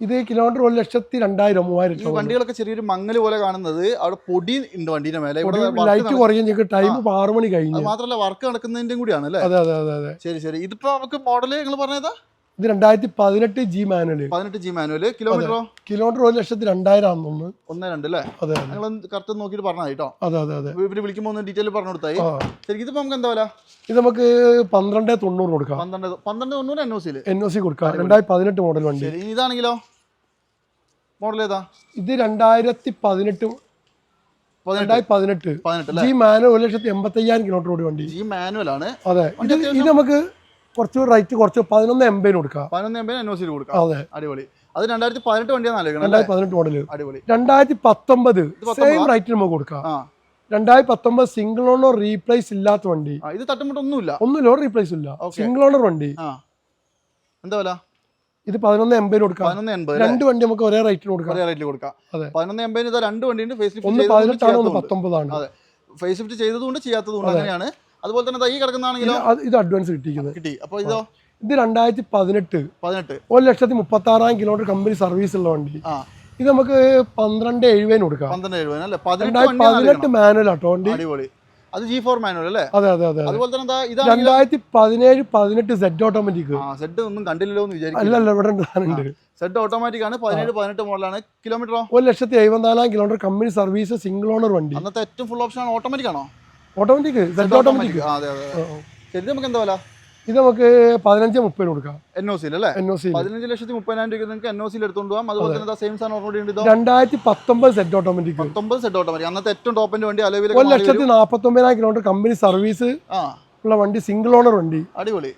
ഇത് കിലോമീറ്റർ ഒരു ലക്ഷത്തി രണ്ടായിരം മൂവായിരം വണ്ടികളൊക്കെ ചെറിയൊരു മങ്ങൽ പോലെ കാണുന്നത് അവിടെ പൊടി ഉണ്ട് വണ്ടിന്റെ മേലെ. ഇവിടെ ലൈറ്റ് കുറയും ഞങ്ങൾക്ക് ടൈം ആറ് മണി കഴിഞ്ഞു. മാത്രമല്ല വർക്ക് നടക്കുന്നതിന്റെ കൂടിയാണ് അല്ലേ? അതെ അതെ അതെ ശരി ശരി. ഇതിപ്പോ നമുക്ക് മോഡൽ നിങ്ങൾ പറഞ്ഞതാ? ഇത് രണ്ടായിരത്തി പതിനെട്ട് ജി മാനുവൽ പതിനെട്ട് ജി മാനുവൽ കിലോമീറ്ററോ കിലോമീറ്റർ ഒരു ലക്ഷത്തി രണ്ടായിരം ആണെന്ന് ഒന്ന് രണ്ട് അല്ലേ? അതെ നിങ്ങൾ കറക്റ്റ് നോക്കിയിട്ട് പറഞ്ഞാൽ കേട്ടോ. അതെ അതെ അതെ. ഇവർ വിളിക്കുമ്പോൾ ഒന്ന് ഡീറ്റെയിൽ പറഞ്ഞു കൊടുത്തായി ശരിക്കും ശരി ഇതിപ്പോ നമുക്ക് എന്താ വില? ഇത് നമുക്ക് പന്ത്രണ്ട് തൊണ്ണൂറ് കൊടുക്കാം. പന്ത്രണ്ട് പന്ത്രണ്ട് തൊണ്ണൂറ് എൻ ഒ സിയിൽ എൻ ഒ സി കൊടുക്കാം. രണ്ടായിരത്തി പതിനെട്ട് മോഡൽ വണ്ടി. ഇതാണെങ്കിലോ? മോഡൽ ഏതാ? ഇത് രണ്ടായിരത്തി പതിനെട്ട്. പതിനെട്ട് ജി മാനുവൽ ഒരു ലക്ഷത്തി എൺപത്തി അയ്യായിരം കിലോമീറ്റർ ഓടി വണ്ടി. ഈ മാനുവൽ ആണ്. അതെ. ഇത് നമുക്ക് കുറച്ച് റേറ്റ് കുറച്ച് പതിനൊന്ന് എൺപതിന് കൊടുക്കാം. പതിനൊന്ന് എൺപത് എൻ ഒ സിയിൽ കൊടുക്കാം. അതെ. അടിപൊളി. അത് രണ്ടായിരത്തി പതിനെട്ട് വണ്ടിയാണ് രണ്ടായിരത്തി പതിനെട്ട് മോഡൽ അടിപൊളി. രണ്ടായിരത്തി പത്തൊമ്പത്? സെയിം റേറ്റ് നമുക്ക് കൊടുക്കാം. രണ്ടായിരത്തി പത്തൊമ്പത് സിംഗിൾ ഓണർ റീപ്ലേസ് ഇല്ലാത്ത വണ്ടി. ഇത് തട്ടുമുട്ടൊന്നുമില്ല ഒന്നുമില്ല. ഒരു റീപ്ലേസ് ഇല്ല. സിംഗിൾ ഓണർ വണ്ടി. എന്താ വില? ഇത് പതിനൊന്ന് എൺപതിന് കൊടുക്കാം. പതിനൊന്ന് എൺപത് രണ്ട് വണ്ടി നമുക്ക് ഒരേ റേറ്റിന് കൊടുക്കാം. ഒരേ റേറ്റിൽ കൊടുക്കാം. അതെ. പതിനൊന്ന് എൺപതിന് രണ്ട് വണ്ടിയുണ്ട്. ഫേസ് ഒന്ന് പതിനെട്ടാണ് ഒന്ന് പത്തൊമ്പതാണ്. അതെ. ഫേസ് ലിഫ്റ്റ് ചെയ്തതുകൊണ്ട് ചെയ്യാത്തതുകൊണ്ട് അങ്ങനെയാണ്. അതുപോലെ തന്നെ ഈ കിടക്കുന്നതാണെങ്കിലോ? ഇത് ഇത് അഡ്വാൻസ് കിട്ടിയിരിക്കുന്നത്. കിട്ടി. അപ്പോൾ ഇതോ? ഇത് രണ്ടായിരത്തി പതിനെട്ട്. പതിനെട്ട് ഒരു ലക്ഷത്തി മുപ്പത്തി ആറായിരം കിലോമീറ്റർ കമ്പനി സർവീസ് ഉള്ള വണ്ടി. ഇത് നമുക്ക് പന്ത്രണ്ട് എഴുപതിന് കൊടുക്കാം. പന്ത്രണ്ട് എഴുപതിന് അല്ലേ? പതിനെട്ട് മാനുവൽ ആട്ടോ വണ്ടി. അടിപൊളി. അത് ജി ഫോർ മാനുവൽ അല്ലേ? അതെ അതെ അതെ അതെ. അതുപോലെ തന്നെ എന്താ രണ്ടായിരത്തി പതിനേഴ് പതിനെട്ട് സെറ്റ് ഓട്ടോമാറ്റിക് സെഡ് ഒന്നും കണ്ടില്ലല്ലോ എന്ന് വിചാരിക്കും അല്ലല്ല ഇവിടെ ഉണ്ട് സെഡ് ഓട്ടോമാറ്റിക് ആണ്. പതിനേഴ് പതിനെട്ട് മോഡലാണ്. കിലോമീറ്ററോ ഒരു ലക്ഷത്തി എഴുപത്തിനാലായിരം kilometre company service single owner വണ്ടി. അന്നത്തെ ഏറ്റവും ഫുൾ ഓപ്ഷൻ ആണ്. ഓട്ടോമാറ്റിക് ആണോ? Automatic automatic. ശരി നമുക്ക് എന്താ വില? ഇത് നമുക്ക് പതിനഞ്ച് മുപ്പതിന് കൊടുക്കാം. എൻ ഒ സിയിൽ അല്ലേ? എൻ ഒ സി പതിനഞ്ച് ലക്ഷത്തി മുപ്പതിനായിരം രൂപ നിങ്ങൾക്ക് എൻ ഒ സിയിൽ എടുത്തുകൊണ്ട് പോകാം അതുപോലെ തന്നെ സെയിം സാധനം ഓർമ്മ ഉണ്ട് രണ്ടായിരത്തി പത്തൊമ്പത് സെറ്റ് ഓട്ടോമാറ്റിക് പത്തൊമ്പത് സെറ്റ് ഓട്ടോമാറ്റിക് അന്നത്തെ ഏറ്റവും ടോപ്പിന്റെ വണ്ടി ഒരു അലവിലൊക്കെ ലക്ഷത്തി നാൽപ്പത്തൊമ്പതിനായിരം കിലോമീറ്റർ കമ്പനി സർവീസ് ഉള്ള വണ്ടി സിംഗിൾ ഓണർ വണ്ടി. അടിപൊളി.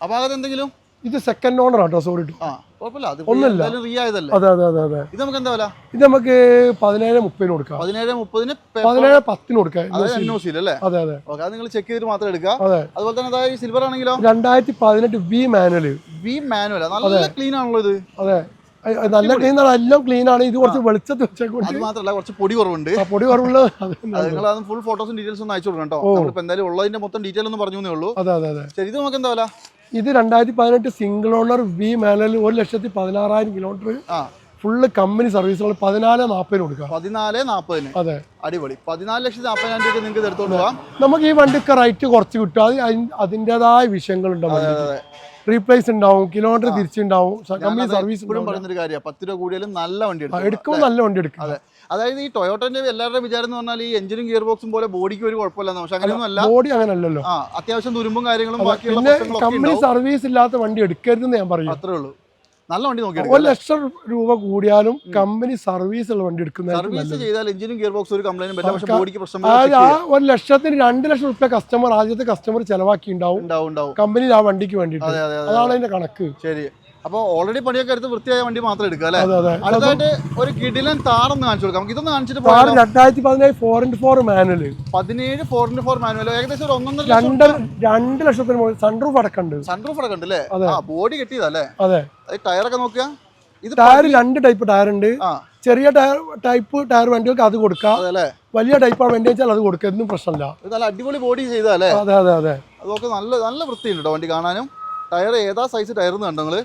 അപ്പൊ എന്തെങ്കിലും ഇത് സെക്കൻഡ് ഓണർ ആട്ടോ സോറി ആ. കുഴപ്പമില്ല. അത് അതെ അതെ അതെ ഇത് നമുക്ക് എന്താ വില? ഇത് നമുക്ക് പതിനേഴ് മുപ്പതിന് കൊടുക്കാം. പതിനേഴ് മുപ്പതിന് പതിനേഴ് പത്തിന് കൊടുക്കാം. അതെ അതെ അത്. നിങ്ങൾ ചെക്ക് ചെയ്തിട്ട് മാത്രം എടുക്കുക. അതെ. അതുപോലെ തന്നെ സിൽവർ ആണെങ്കിലോ? രണ്ടായിരത്തി പതിനെട്ട് വി മാനുവൽ വി മാനുവൽ നല്ല ക്ലീൻ ആണല്ലോ ഇത്. അതെ. നല്ല ക്ലീൻ ആണ്. എല്ലാം ക്ലീൻ ആണ്. ഇത് കുറച്ച് വെളിച്ചത്ത് വെച്ചേക്കൊണ്ട് മാത്രമല്ല കുറച്ച് പൊടി കുറവുണ്ട്. പൊടി കുറവുള്ള നിങ്ങൾ അത് ഫുൾ ഫോട്ടോസും ഡീറ്റെയിൽസ് ഒന്ന് അയച്ചു കൊടുക്കണം കേട്ടോ. എന്തായാലും ഉള്ളതിന്റെ മൊത്തം ഡീറ്റെയിൽ ഒന്നും പറഞ്ഞു ഉള്ളൂ. അതെ അതെ അതെ. ശരി ഇത് നമുക്ക് എന്താ വില? ഇത് രണ്ടായിരത്തി പതിനെട്ട് സിംഗിൾ ഓണർ വി മാനുവൽ ഒരു ലക്ഷത്തി പതിനാറായിരം കിലോമീറ്റർ ഫുള്ള് കമ്പനി സർവീസുകൾ പതിനാല് നാൽപ്പതിന് കൊടുക്കാം. പതിനാല് നാൽപ്പതിന് അതെ. അടിപൊളി. പതിനാല് ലക്ഷത്തി നാൽപ്പതിനായിരം രൂപ നിങ്ങൾക്ക് എടുത്തോണ്ട് പോകാം. നമുക്ക് ഈ വണ്ടിക്ക് റൈറ്റ് കുറച്ച് കിട്ടും. അത് അതിൻ- അതിന്റെതായ വിഷയങ്ങളുണ്ടാവും അതെ. റീപ്ലേസ് ഉണ്ടാവും കിലോമീറ്റർ തിരിച്ചുണ്ടാവും കമ്പനി സർവീസ് ഇപ്പോഴും പറയുന്ന ഒരു കാര്യമാണ് പത്ത് രൂപ കൂടിയാലും നല്ല വണ്ടി എടുക്കും. എടുക്കുമ്പോൾ നല്ല വണ്ടി എടുക്കും. അതെ. അതായത് ഈ ടൊയോട്ടന്റെ എല്ലാവരുടെ വിചാരം എന്ന് പറഞ്ഞാൽ ഈ എഞ്ചിനും ഗിയർ ബോക്സും പോലെ ബോഡിക്ക് ഒരു കുഴപ്പമില്ല പക്ഷെ അങ്ങനെയൊന്നും ബോഡി അങ്ങനല്ലല്ലോ. അത്യാവശ്യം തുരുമ്പും കാര്യങ്ങളും ബാക്കിയുള്ള കമ്പനി സർവീസ് ഇല്ലാത്ത വണ്ടി എടുക്കരുതെന്ന് ഞാൻ പറയും. അത്രേ ഉള്ളൂ. നല്ല വണ്ടി നോക്കി ഒരു ലക്ഷം രൂപ കൂടിയാലും കമ്പനി സർവീസ് ഉള്ള വണ്ടി എടുക്കുന്നതായിരിക്കും സർവീസ് ചെയ്താൽ എഞ്ചിനും ഗിയർ ബോക്സ് ഒരു കംപ്ലൈന്റ് പറ്റില്ല. പക്ഷെ ക- ബോഡിക്ക് പ്രശ്നം ആ ഒരു ലക്ഷത്തിന് രണ്ട് ലക്ഷം റുപ്യ കസ്റ്റമർ ആദ്യത്തെ കസ്റ്റമർ ചെലവാക്കി ഉണ്ടാവും ഉണ്ടാവും. ഉണ്ടാവും കമ്പനി ആ വണ്ടിക്ക് വേണ്ടിയിട്ട്. അതെ അതെ അതെ അതാണ് അതിന്റെ കണക്ക്. ശരി. അപ്പൊ ഓൾറെഡി പണിയൊക്കെ എടുത്ത് വൃത്തിയായ വണ്ടി മാത്രം എടുക്കുക അല്ലേ? അടുത്തായിട്ട് ഒരു കിടിലൻ താറൊന്ന് കാണിച്ചു കൊടുക്കാം. നമുക്ക് ഇതൊന്ന് കാണിച്ചിട്ട് രണ്ടായിരത്തി പതിനേഴ് ഫോർ ഇന്റു ഫോർ മാനുവൽ പതിനേഴ് ഫോർ ഇന്റു ഫോർ മാനുവൽ ഏകദേശം ഒരു ഒന്നൊന്നര രണ്ട് രണ്ട് ലക്ഷത്തിന് മുകളിൽ സൺറൂഫ് അടക്കണ്ട്. സൺറൂഫ് അടക്കണ്ട് അല്ലേ? ബോഡി കിട്ടിയതല്ലേ? അതെ. ടയറൊക്കെ നോക്കുക. ഇത് ടയർ രണ്ട് ടൈപ്പ് ടയർ ഉണ്ട്. ചെറിയ ടയർ ടൈപ്പ് ടയർ വണ്ടികൾക്ക് അത് കൊടുക്കാം. വലിയ ടൈപ്പാണ് വണ്ടി വെച്ചാൽ അത് കൊടുക്കുക ഒന്നും പ്രശ്നമില്ല. നല്ല അടിപൊളി ബോഡി ചെയ്താലേ അതെ അതെ അതെ. അതൊക്കെ നല്ല നല്ല വൃത്തിയുണ്ട് കേട്ടോ വണ്ടി കാണാനും. ടയർ ഏതാ സൈസ് ടയർ എന്ന് കണ്ടോ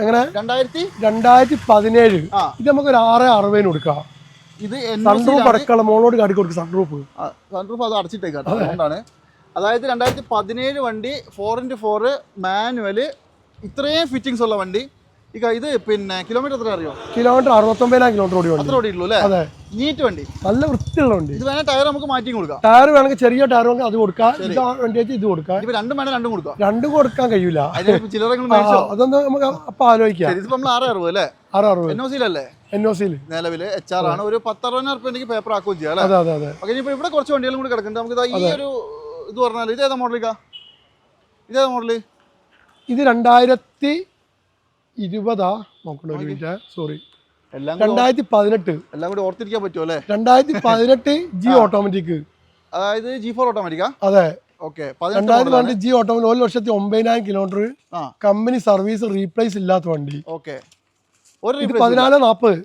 എങ്ങനെ? രണ്ടായിരത്തി? രണ്ടായിരത്തി പതിനേഴ് ഇത് നമുക്ക് ഒരു ആറ് അറുപതിന് കൊടുക്കാം. ഇത് സൺറൂഫ് അടക്കമുള്ള മോളോട് കാട്ടി കൊടുക്കും സൺറൂഫ്. സൺറൂഫ് അത് അടച്ചിട്ടേക്കാട്ടോ. അതുകൊണ്ടാണ്. അതായത് രണ്ടായിരത്തി പതിനേഴ് വണ്ടി ഫോർ ഇന്റു ഫോർ മാനുവൽ ഇത്രയും ഫിറ്റിങ്സ് ഉള്ള വണ്ടി. ഇത് പിന്നെ കിലോമീറ്റർ എത്ര അറിയോ? കിലോമീറ്റർ അറുപത്തൊമ്പതിനായിരം കിലോമീറ്റർ ഓടി അത്ര ഓടിയുള്ളൂ അല്ലേ? അതെ. നീറ്റ് വണ്ടി. നല്ല വൃത്തിയുള്ള വണ്ടി. ഇത് വേണേ ടയർ നമുക്ക് മാറ്റി കൊടുക്കാം. ടയർ വേണമെങ്കിൽ ചെറിയ ടയർ വേണമെങ്കിൽ അത് കൊടുക്കാം. ഇത് വണ്ടി വെച്ച് ഇത് കൊടുക്കാം. ഇപ്പൊ രണ്ടും വേണേ രണ്ടും കൊടുക്കാം. രണ്ടും കൊടുക്കാൻ കഴിയൂല. അതൊന്ന് നമുക്ക് അപ്പൊ ആലോചിക്കാം. ഇത് ഇതിപ്പോ നമ്മൾ ആറ് അറുപത് അല്ലേ? ആറ് അറുപത്. എൻ ഒ സിയിലല്ലേ എൻ ഒ സിയിൽ നിലവിൽ എച്ച് ആർ ആണ്. ഒരു പത്തറുപതിനായിരം റുപ്യ പേപ്പർ ആക്കുകയും ചെയ്യാം അതെ അതെ അതെ. പക്ഷേ ഇപ്പൊ ഇവിടെ കുറച്ച് വണ്ടികളും കൂടി കിടക്കുന്നുണ്ട്. നമുക്ക് ഈ ഒരു ഇത് പറഞ്ഞാൽ ഇതേതാ മോഡലിക്കാ ഇതേതാ മോഡൽ ഇത് രണ്ടായിരത്തി ഇരുപതാ നോക്കണ്ട ഒരു മിനിറ്റ് സോറി രണ്ടായിരത്തി പതിനെട്ട്. എല്ലാം കൂടി ഓർത്തിരിക്കാൻ പറ്റുമോ അല്ലേ? രണ്ടായിരത്തി പതിനെട്ട് *laughs* ജി ഓട്ടോമാറ്റിക് അതായത് ജി ഫോർ ഓട്ടോമാറ്റിക്കാ അതെ. രണ്ടായിരത്തി പതിനെട്ട് ജി ഓട്ടോമാറ്റിക് ഒരു ലക്ഷത്തി ഒമ്പതിനായിരം കിലോമീറ്റർ കമ്പനി സർവീസ് റീപ്ലേസ് ഇല്ലാത്ത വണ്ടി. ഓക്കെ. ഒരു. പതിനാല് നാൽപ്പത്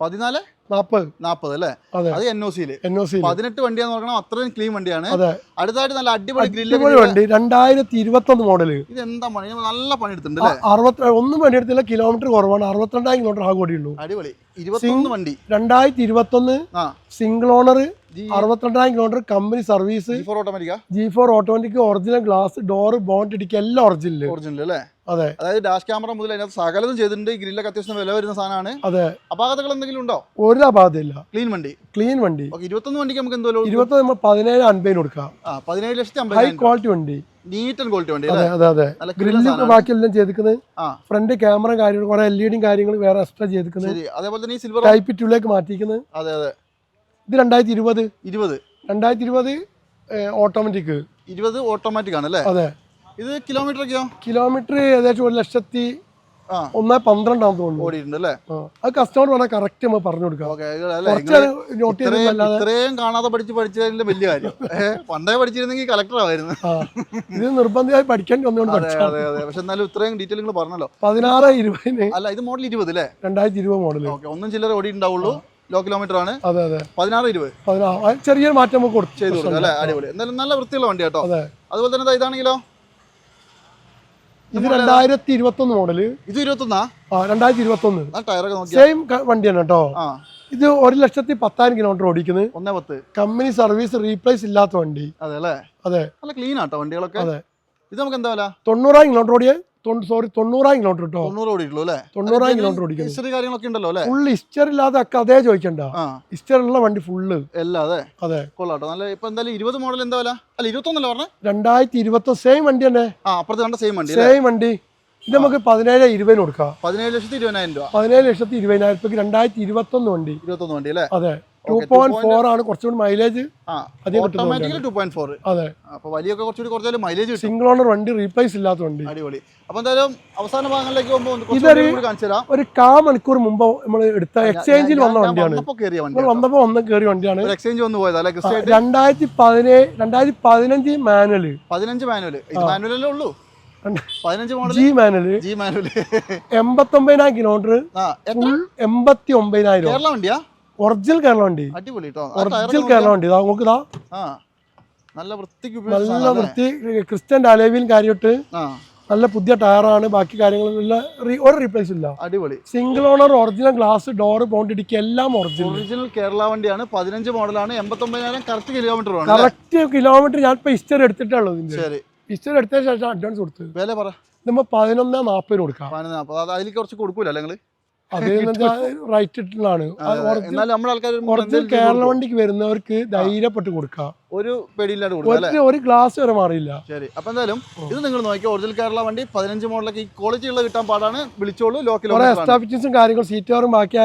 പതിനാല്? നാൽപ്പത് നാൽപ്പത് അല്ലേ? അതെ. എൻ ഒ സിയിൽ എൻ ഒ സി പതിനെട്ട് വണ്ടിയാന്ന് പറഞ്ഞാൽ അത്രയും ക്ലീൻ വണ്ടിയാണ്. അടുത്തായിട്ട് നല്ല അടിപൊളി ഗ്രില്ല് വണ്ടി. രണ്ടായിരത്തി ഇരുപത്തൊന്ന് മോഡൽ ഇത് എന്താ പണി നല്ല പണി എടുത്തിട്ടുണ്ട് അറുപത്തി ഒന്നും പണിയെടുത്തില്ല എടുത്തില്ല കിലോമീറ്റർ കുറവാണ്. അറുപത്തിരണ്ടായിരം കിലോമീറ്റർ ആകെ ഓടിയുള്ളൂ അടിപൊളി. ഇരുപത്തൊന്ന് വണ്ടി. രണ്ടായിരത്തി ഇരുപത്തൊന്ന് single owner അറുപത്തിരണ്ടായിരം kilometre company service. G four automatic original glass door bonnet ഇടിക്കുക എല്ലാം ഒറിജിനൽ ഒറിജിനൽ അല്ലേ? അതെ. അതായത് ഡാഷ് ക്യാമറ മുതൽ അതിനകത്ത് സകലതും ചെയ്തിട്ടുണ്ട്. ഗ്രില്ലൊക്കെ അത്യാവശ്യം വില വരുന്ന സാധനമാണ്. അതെ. അപാകതകൾ എന്തെങ്കിലും ഉണ്ടോ? ഒരു അപാകതയില്ല. ക്ലീൻ വണ്ടി. ക്ലീൻ വണ്ടി. ഇരുപത്തൊന്ന് വണ്ടിക്ക് നമുക്ക് എന്തോ ഇരുപത്തൊന്ന് പതിനേഴ് അൻപതിന് കൊടുക്കാം. പതിനേഴ് ലക്ഷത്തി ഹൈ ക്വാളിറ്റി വണ്ടി. നീറ്റ് ആൻഡ് ക്വാളിറ്റി വണ്ടി അതെ അതെ അതെ. ഗ്രില്ല്. ബാക്കിയെല്ലാം ചെയ്തിരിക്കുന്നത് ഫ്രണ്ട് ക്യാമറ കാര്യങ്ങൾ കുറെ എൽ ഇ ഡിയും കാര്യങ്ങൾ വേറെ എക്സ്ട്രാ ചെയ്തിരിക്കുന്നത്. അതേപോലെ തന്നെ സിൽവർ ടൈപ്പ് ടൂലേക്ക് മാറ്റിയിരിക്കുന്നത്. അതെ അതെ. ഇത് രണ്ടായിരത്തി ഇരുപത്. ഇരുപത് രണ്ടായിരത്തി ഇരുപത് ഓട്ടോമാറ്റിക് ഇരുപത് ഓട്ടോമാറ്റിക് ആണ് അല്ലേ? അതെ. ഇത് കിലോമീറ്റർ കിലോമീറ്റർ ഏകദേശം ഒരു ലക്ഷത്തി ഒന്നേ പന്ത്രണ്ടാമത് ഓടിയിട്ടുണ്ട് അല്ലേ. അത് കസ്റ്റമർ പറഞ്ഞാൽ കറക്റ്റ് നമ്മൾ പറഞ്ഞു കൊടുക്കാം ഇത്രയും കാണാതെ പഠിച്ച് പഠിച്ചതിന്റെ വലിയ കാര്യം. *laughs* പണ്ടേ പഠിച്ചിരുന്നെങ്കിൽ കളക്ടർ ആയിരുന്നു ഇത് നിർബന്ധമായി അതെ അതെ പക്ഷെ എന്നാലും ഇത്രയും ഡീറ്റെയിൽ നിങ്ങൾ പറഞ്ഞല്ലോ. പതിനാറ് ഇരുപതിന് അല്ല ഇത് മോഡൽ ഇരുപത് അല്ലേ? രണ്ടായിരത്തി ഇരുപത് മോഡൽ ഒന്നും ചില്ലറ ഓടിയിട്ടുണ്ടാവുള്ളൂ ലോ കിലോമീറ്റർ ആണ്. അതെ അതെ. പതിനാറ് ഇരുപത്. ചെറിയൊരു മാറ്റം നമുക്ക് ചെയ്ത് അല്ലേ? അടിപൊളി. എന്തായാലും നല്ല വൃത്തിയുള്ള വണ്ടി കേട്ടോ അതെ. അതുപോലെ തന്നെ ഇതാണെങ്കിലോ? ഇത് രണ്ടായിരത്തി ഇരുപത്തി ഒന്ന് മോഡൽ ഇത് ഇരുപത്തൊന്നാ? ആ രണ്ടായിരത്തി ഇരുപത്തി ഒന്ന് സെയിം വണ്ടിയാണ് കേട്ടോ. ഇത് ഒരു ലക്ഷത്തി പത്തായിരം കിലോമീറ്റർ ഓടിക്കുന്നത് ഒന്നേ പത്ത്. കമ്പനി സർവീസ് റീപ്ലേസ് ഇല്ലാത്ത വണ്ടി. അതെ അല്ലേ? അതെ. നല്ല ക്ലീൻ ആട്ടോ വണ്ടികളൊക്കെ. അതെ. ഇത് നമുക്ക് എന്താ വില? തൊണ്ണൂറായിരം കിലോമീറ്റർ ഓടിയ സോറി തൊണ്ണൂറായിരം കിലോമീറ്റർ കേട്ടോ തൊണ്ണൂറ് ഓടിയിട്ടുള്ളൂ അല്ലേ? തൊണ്ണൂറായിരം കിലോമീറ്റർ ഓടിക്കും ഹിസ്റ്ററി കാര്യങ്ങളൊക്കെ ഉണ്ടല്ലോ അല്ലേ? ഫുള്ള് ഹിസ്റ്ററി ഇല്ലാതെ അതേ ചോദിക്കണ്ട. ആ. ഹിസ്റ്റർ ഉള്ള വണ്ടി ഫുള്ള് എല്ലാം അതെ. അതെ. കൊള്ളാട്ടോ നല്ല ഇപ്പൊ എന്തായാലും ഇരുപത് മോഡൽ എന്താ വില? അല്ല ഇരുപത്തൊന്നല്ലേ പറഞ്ഞേ? രണ്ടായിരത്തി ഇരുപത്തി സെയിം വണ്ടി തന്നെ. ആ അപ്പുറത്ത് കണ്ട സെയിം വണ്ടി സെയിം വണ്ടി. ഇത് നമുക്ക് പതിനേഴ് ഇരുപതിന് കൊടുക്കാം. പതിനേഴ് ലക്ഷത്തി ഇരുപതിനായിരം രൂപ. പതിനേഴ് ലക്ഷത്തി ഇരുപതിനായിരം രൂപയ്ക്ക് രണ്ടായിരത്തി ഇരുപത്തൊന്ന് വണ്ടി. ഇരുപത്തൊന്ന് വണ്ടി അല്ലേ? അതെ. ടു പോയിന്റ് ഫോർ ആണ് കുറച്ചുകൂടി mileage automatically two point four അതെ. അപ്പൊ വലിയൊക്കെ കുറച്ചുകൂടി കുറച്ചാലും മൈലേജ് സിംഗിൾ ഓണർ വണ്ടി റീപ്ലേസ് ഇല്ലാത്ത വണ്ടി. അടിപൊളി. അപ്പൊ എന്തായാലും അവസാന ഭാഗങ്ങളിലേക്ക് പോകുമ്പോൾ കാണിച്ചു തരാം. ഒരു കാ മണിക്കൂർ മുമ്പ് നമ്മൾ എടുത്ത എക്സ്ചേഞ്ചിൽ വന്ന വണ്ടിയാണ്. വന്നപ്പോൾ ഒന്ന് കയറിയ വണ്ടിയാണ്. എക്സ്ചേഞ്ച് വന്നു പോയത് അല്ലെ ക്രിസ്റ്റായിട്ട് രണ്ടായിരത്തി പതിനേഴ് രണ്ടായിരത്തി പതിനഞ്ച് മാനുവൽ പതിനഞ്ച് മാനുവൽ മാനുവലല്ലേ ഉള്ളൂ? ജി മാനുവൽ ജി മാനുവൽ എൺപത്തൊമ്പതിനായിരം കിലോമീറ്റർ ആ എത്ര? ഫുൾ എൺപത്തി ഒമ്പതിനായിരം കേരള വണ്ടിയാ? ഒറിജിനൽ കേരള വണ്ടി. അടിപൊളി ഒറിജിനൽ കേരള വണ്ടി. ഇതാ നമുക്ക് ഇതാ. ആ നല്ല വൃത്തിക്ക് നല്ല വൃത്തി ക്രിസ്ത്യൻ അലേവിയൻ കാര്യമായിട്ട് നല്ല പുതിയ ടയറാണ്. ബാക്കി കാര്യങ്ങളിൽ ഒരു റീപ്ലേസ് ഇല്ല. അടിപൊളി. Single owner original glass door പോണ്ടിടിക്ക് എല്ലാം ഒറിജിനൽ ഒറിജിനൽ കേരള വണ്ടിയാണ്. പതിനഞ്ച് മോഡലാണ്. എൺപത്തൊമ്പതിനായിരം കറക്റ്റ് കിലോമീറ്റർ കറക്റ്റ് കിലോമീറ്റർ ഞാൻ ഇപ്പൊ ഹിസ്റ്ററി എടുത്തിട്ടുള്ളൂ ഇതിന്റെ. ഹിസ്റ്ററി എടുത്തതിന് ശേഷം അഡ്വാൻസ് കൊടുത്തത് വില പറ. നമ്മൾ പതിനൊന്ന് നാൽപ്പതിന് കൊടുക്കാം. അതിൽ കുറച്ച് കൊടുക്കൂല നിങ്ങൾ അത് റൈറ്റ് ഇട്ടുള്ളതാണ് ഒറിജിനൽ കേരള വണ്ടിക്ക് വരുന്നവർക്ക് ധൈര്യപ്പെട്ട് കൊടുക്കാം. ഒരു പേടിയില്ലാണ്ട് ഒരു ഗ്ലാസ് വരെ മാറിയില്ല. ശരി. അപ്പൊ എന്തായാലും ഇത് നിങ്ങൾ നോക്കിയാൽ ഒറിജിനൽ കേരള വണ്ടി പതിനഞ്ച് മോഡലൊക്കെ ഈ ക്വാളിറ്റി ഉള്ള കിട്ടാൻ പാടാണ്. വിളിച്ചോളൂ ലോക്കൽ എസ്റ്റാബ്ലിഷൻസും കാര്യങ്ങളും സീറ്റ് കവറും ബാക്കി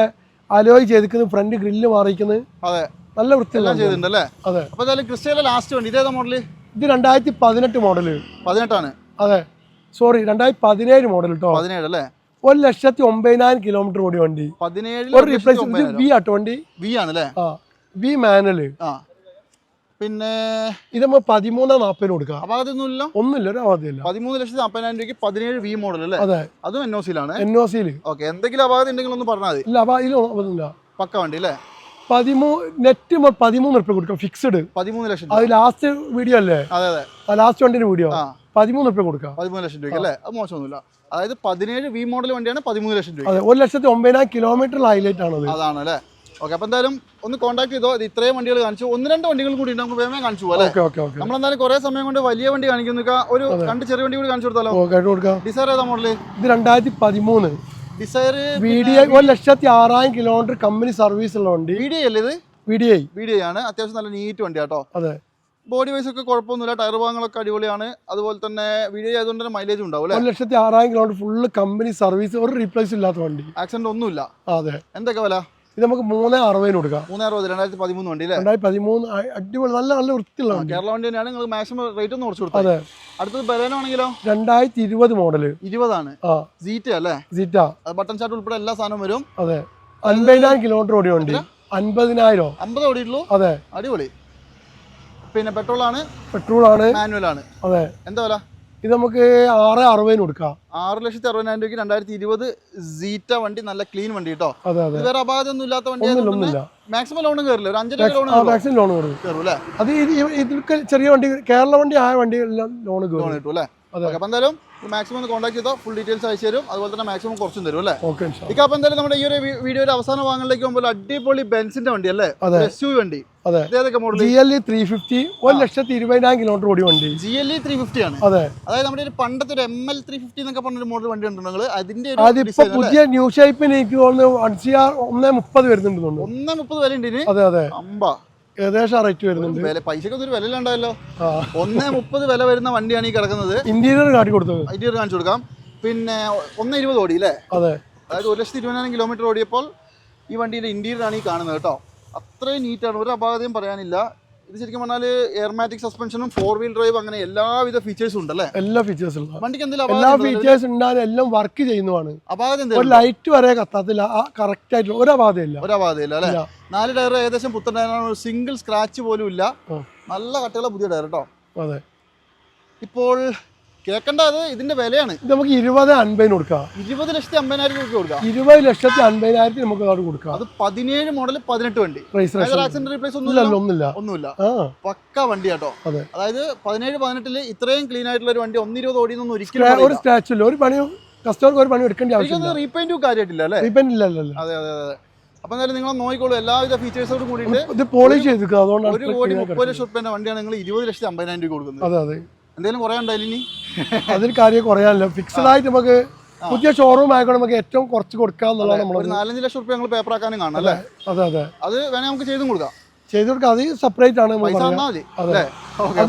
അലോയ് ചെയ്തിരിക്കുന്നു ഫ്രണ്ട് ഗ്രില്ല് മാറിയിരിക്കുന്നത് അതെ. നല്ല വൃത്തി വൃത്തിയുള്ള ചെയ്തിട്ടുണ്ട് അല്ലേ അതെ. അപ്പൊ എന്തായാലും ക്രിസ്റ്റയിലെ ലാസ്റ്റ് വണ്ടി ഇതേതാ മോഡൽ ഇത് രണ്ടായിരത്തി പതിനെട്ട് മോഡൽ പതിനെട്ടാണ്. അതെ. സോറി രണ്ടായിരത്തി പതിനേഴ് മോഡൽ കേട്ടോ പതിനേഴ് അല്ലേ? ഒരു ലക്ഷത്തി ഒമ്പതിനായിരം കിലോമീറ്റർ ഓടി വണ്ടി. പതിനേഴ് ഒരു റീപ്ലേസ് ഇത് വി ആട്ടോ വണ്ടി? വി ആണ് അല്ലേ ആ വി മാനുവൽ പിന്നെ ഇത് നമ്മൾ പതിമൂന്ന് നാപ്പതിന് കൊടുക്കാം. അപാകത്തൊന്നുമില്ല ഒന്നുമില്ല ഒരു അവധിയില്ല പതിമൂന്ന് ലക്ഷത്തി നാൽപ്പതിനായിരം രൂപയ്ക്ക് പതിനേഴ് വി മോഡൽ അല്ലേ? അതെ. അതും എൻ ഒ സിയിലാണ് എൻ ഒ സിയിൽ ഓക്കെ എന്തെങ്കിലും അപാകത ഉണ്ടെങ്കിൽ ഒന്ന് പറഞ്ഞാൽ മതി. ഇല്ല ഇതിൽ പക്ക വണ്ടി അല്ലേ? പതിമൂ നെറ്റ് പതിമൂന്ന് റുപ്യ കൊടുക്കാം ഫിക്സഡ് പതിമൂന്ന് ലക്ഷം അത് ലാസ്റ്റ് വീഡിയോ അല്ലേ? അതെ അതെ. ലാസ്റ്റ് വണ്ടിന്റെ വീഡിയോ ആ. പതിമൂന്ന് ഉറുപ്പ്യ കൊടുക്കാം പതിമൂന്ന് ലക്ഷം രൂപ അല്ലേ? അത് മോശമൊന്നുമില്ല. അതായത് പതിനേഴ് വി മോഡൽ വണ്ടിയാണ് പതിമൂന്ന് ലക്ഷം രൂപ അതെ ഒരു ലക്ഷത്തി ഒമ്പതിനായിരം കിലോമീറ്റർ ഹൈലൈറ്റ് ആണത്. അതാണ് അല്ലേ? ഓക്കെ അപ്പൊ എന്തായാലും ഒന്ന് കോൺടാക്ട് ചെയ്തോ? ഇത് ഇത്രയും വണ്ടികൾ കാണിച്ചു. ഒന്ന് രണ്ട് വണ്ടികൾ കൂടി നമുക്ക് വേഗം കാണിച്ചു പോലെ നമ്മൾ എന്തായാലും കുറെ സമയം കൊണ്ട് വലിയ വണ്ടി കാണിക്കുന്ന. ഒരു രണ്ട് ചെറിയ വണ്ടി കൂടി കാണിച്ചു കൊടുത്താലോ? ഡിസൈർ ഏതാ മോഡൽ ഇത് രണ്ടായിരത്തി പതിമൂന്ന് ഡിസൈർ വി ഡി ഐ ഒരു ലക്ഷത്തി ആറായിരം കിലോമീറ്റർ കമ്പനി സർവീസ് ഉള്ള വണ്ടി. വി ഡി അല്ലേ ഇത്? V D I V D ആണ്. അത്യാവശ്യം നല്ല നീറ്റ് വണ്ടി കേട്ടോ അതെ. ബോഡി വൈസ് ഒക്കെ കുഴപ്പമൊന്നുമില്ല. ടയർ ഭാഗങ്ങളൊക്കെ അടിപൊളിയാണ്. അതുപോലെ തന്നെ വി ഡി ആയതുകൊണ്ട് തന്നെ മൈലേജ് ഉണ്ടാവും ഒരു ലക്ഷത്തി ആറായിരം കിലോമീറ്റർ ഫുള്ള് കമ്പനി സർവീസ് ഒരു റീപ്ലേസ് ഇല്ലാത്ത വണ്ടി. ആക്സിഡന്റ് ഒന്നുമില്ല. അതെ. എന്തൊക്കെ വില? ഇത് നമുക്ക് മൂന്ന് അറുപതിന് കൊടുക്കാം. മൂന്നേ അറുപത് രണ്ടായിരത്തി പതിമൂന്ന് വണ്ടി അല്ലേ? രണ്ടായിരത്തി പതിമൂന്ന് അടിപൊളി നല്ല നല്ല വൃത്തിയുള്ള കേരള വണ്ടി തന്നെയാണ് നിങ്ങൾ മാക്സിമം റേറ്റ് ഒന്ന് കുറച്ച് കൊടുത്തത് അടുത്തത് ബലേനോ ആണെങ്കിലോ? രണ്ടായിരത്തി ഇരുപത് മോഡൽ ഇരുപതാണ് സീറ്റ അല്ലേ? സീറ്റ ബട്ടൺ ചാർട്ട് ഉൾപ്പെടെ എല്ലാ സാധനവും വരും. അതെ. അൻപതിനായിരം കിലോമീറ്റർ ഓടിയ വണ്ടി. അൻപതിനായിരം? അമ്പത് ഓടിയിട്ടുള്ളൂ? അതെ. അടിപൊളി. പിന്നെ പെട്രോൾ ആണ് പെട്രോൾ ആണ് മാനുവൽ ആണ് അതെ. എന്താ വില? ഇത് നമുക്ക് ആറ് അറുപതിന് കൊടുക്കാം. ആറ് ലക്ഷത്തി അറുപതിനായിരം രൂപയ്ക്ക് രണ്ടായിരത്തി ഇരുപത് സീറ്റ വണ്ടി നല്ല ക്ലീൻ വണ്ടി കേട്ടോ വേറെ അപാകതയൊന്നും ഇല്ലാത്ത വണ്ടി മാക്സിമം ലോണും കയറില്ല ഒരു അഞ്ചര ലോൺ മാക്സിമം ലോൺ കയറും അത് ചെറിയ വണ്ടി കേരള വണ്ടി ആയ വണ്ടികളെല്ലാം ലോൺ ലോൺ കിട്ടും അല്ലേ. ഓക്കെ എന്തായാലും മാക്സിമം ഒന്ന് കോൺടാക്ട് ചെയ്തോ ഫുൾ ഡീറ്റെയിൽസ് അയച്ചു തരും. അതുപോലെ തന്നെ മാക്സിമം കുറച്ചും തരും അല്ലേ? ഓക്കെ ഇക്ക അപ്പം എന്തായാലും നമ്മുടെ ഈ ഒരു വീഡിയോയുടെ അവസാന ഭാഗങ്ങളിലേക്ക് പോകുമ്പോൾ അടിപൊളി ബെൻസിന്റെ വണ്ടി അല്ലേ? എസ് യു വണ്ടി. അതെ. Model G L E three fifty ഒരു ലക്ഷത്തി ഇരുപതിനായിരം കിലോമീറ്റർ വണ്ടി. G L E three fifty ആണ്. അതെ. അതായത് നമ്മുടെ ഒരു പണ്ടത്തെ ഒരു എം എൽ ത്രീ ഫിഫ്റ്റി എന്നൊക്കെ പറഞ്ഞൊരു മോഡൽ വണ്ടി ഉണ്ട് നിങ്ങൾ അതിന്റെ ഒരു അതിപ്പോ design പുതിയ ന്യൂ ഷേപ്പിന് എനിക്ക് തോന്നുന്നു വൺ ഒന്നേ മുപ്പത് വരുന്നുണ്ട് ഒന്നേ മുപ്പത് വില ഉണ്ട് അതെ അതെ. അമ്പ. ഏകദേശം റേറ്റ് വരുന്നുണ്ട്. വില പൈസക്കൊന്നും ഒരു വില ഇല്ലാണ്ടല്ലോ ഒന്നേ മുപ്പത് വില വരുന്ന വണ്ടിയാണ് ഈ കിടക്കുന്നത്. ഇന്റീരിയർ കാട്ടി കൊടുത്തത്. ഇന്റീരിയർ കാണിച്ചു കൊടുക്കാം. പിന്നെ ഒന്ന് ഇരുപത് ഓടി അല്ലേ? അതെ. അതായത് ഒരു ലക്ഷത്തി ഇരുപതിനായിരം കിലോമീറ്റർ ഓടിയപ്പോൾ ഈ വണ്ടിയുടെ ഇന്റീരിയർ ആണ് ഈ കാണുന്നത് കേട്ടോ. അത്രയും നീറ്റാണ് ഒരു അപാകതയും പറയാനില്ല. ഇത് ശരിക്കും പറഞ്ഞാൽ എയർമാറ്റിക് സസ്പെൻഷനും ഫോർ വീൽ ഡ്രൈവ് അങ്ങനെ എല്ലാവിധ ഫീച്ചേഴ്സും ഉണ്ട് അല്ലേ? എല്ലാ ഫീച്ചേഴ്സും വണ്ടിക്ക് എന്തെങ്കിലും എല്ലാ ഫീച്ചേഴ്സ് ഉണ്ടാകും എല്ലാം വർക്ക് ചെയ്യുന്നതാണ്. അപാകത ലൈറ്റ് വരെ കത്താത്തില്ല കറക്റ്റ് ആയിട്ടുള്ള ഒരു അപാകതയില്ല. ഒരു അപാകതയില്ല അല്ലേ. നാല് ടയർ ഏകദേശം പുത്തൻ ടയറാണ് സിംഗിൾ സ്ക്രാച്ച് പോലും ഇല്ല. നല്ല കട്ടിയുള്ള പുതിയ ടയർ കേട്ടോ അതെ. ഇപ്പോൾ കേൾക്കേണ്ടത് ഇതിന്റെ വിലയാണ്. നമുക്ക് ഇരുപത് അൻപതിന് കൊടുക്കാം. ഇരുപത് ലക്ഷത്തി അമ്പതിനായിരം രൂപ കൊടുക്കാം. ഇരുപത് ലക്ഷത്തി അൻപതിനായിരത്തി നമുക്ക് അത് കൊടുക്കാം. അത് പതിനേഴ് മോഡൽ പതിനെട്ട് വണ്ടി. ആക്സിഡന്റ് റീപ്ലേസ് ഒന്നുമില്ല? ഒന്നും ഒന്നുമില്ല. ഒന്നുമില്ല. പക്ക വണ്ടി കേട്ടോ. അതെ. അതായത് പതിനേഴ് പതിനെട്ടിൽ ഇത്രയും ക്ലീൻ ആയിട്ടുള്ള ഒരു വണ്ടി ഒന്നിരുപത് ഓടിയൊന്നും ഒരിക്കലും ഒരു സ്ക്രാച്ചില്ല ഒരു പണിയും കസ്റ്റമർക്ക് ഒരു പണി എടുക്കേണ്ട ആവശ്യം റീപെയിന്റും കാര്യമായിട്ടില്ല അല്ലേ? റീപെയിന്റ് ഇല്ലല്ലോ അതെ അതെ അതെ. അപ്പൊ എന്തായാലും നിങ്ങൾ നോക്കിക്കോളൂ. എല്ലാവിധ ഫീച്ചേഴ്സോടും കൂടിയിട്ട് ഇത് പോളിഷ് ചെയ്തിരിക്കുക. അതുകൊണ്ടാണ് ഒരു കോടി മുപ്പത് ലക്ഷം റുപ്യന്റെ വണ്ടിയാണ് നിങ്ങൾ ഇരുപത് ലക്ഷത്തി അമ്പതിനായിരം രൂപ കൊടുക്കുന്നത്. അതെ അതെ. എന്തെങ്കിലും കുറേ ഉണ്ടായില്ല ഇനി? *laughs* അതിൽ കാര്യം കുറയാനല്ലോ ഫിക്സഡ് ആയിട്ട് നമുക്ക് പുതിയ ഷോറൂം ആയിക്കോട്ടെ നമുക്ക് ഏറ്റവും കുറച്ച് കൊടുക്കാന്നുള്ളതാണ് നമ്മളത്. നാലഞ്ച് ലക്ഷം റുപ്യ ഞങ്ങൾ പേപ്പർ ആക്കാനും കാണാം അല്ലേ? അതെ അതെ അത്. വേണേ നമുക്ക് ചെയ്തും കൊടുക്കാം. ചെയ്ത് കൊടുക്കാം അത് സെപ്പറേറ്റ് ആണ് നമ്മൾ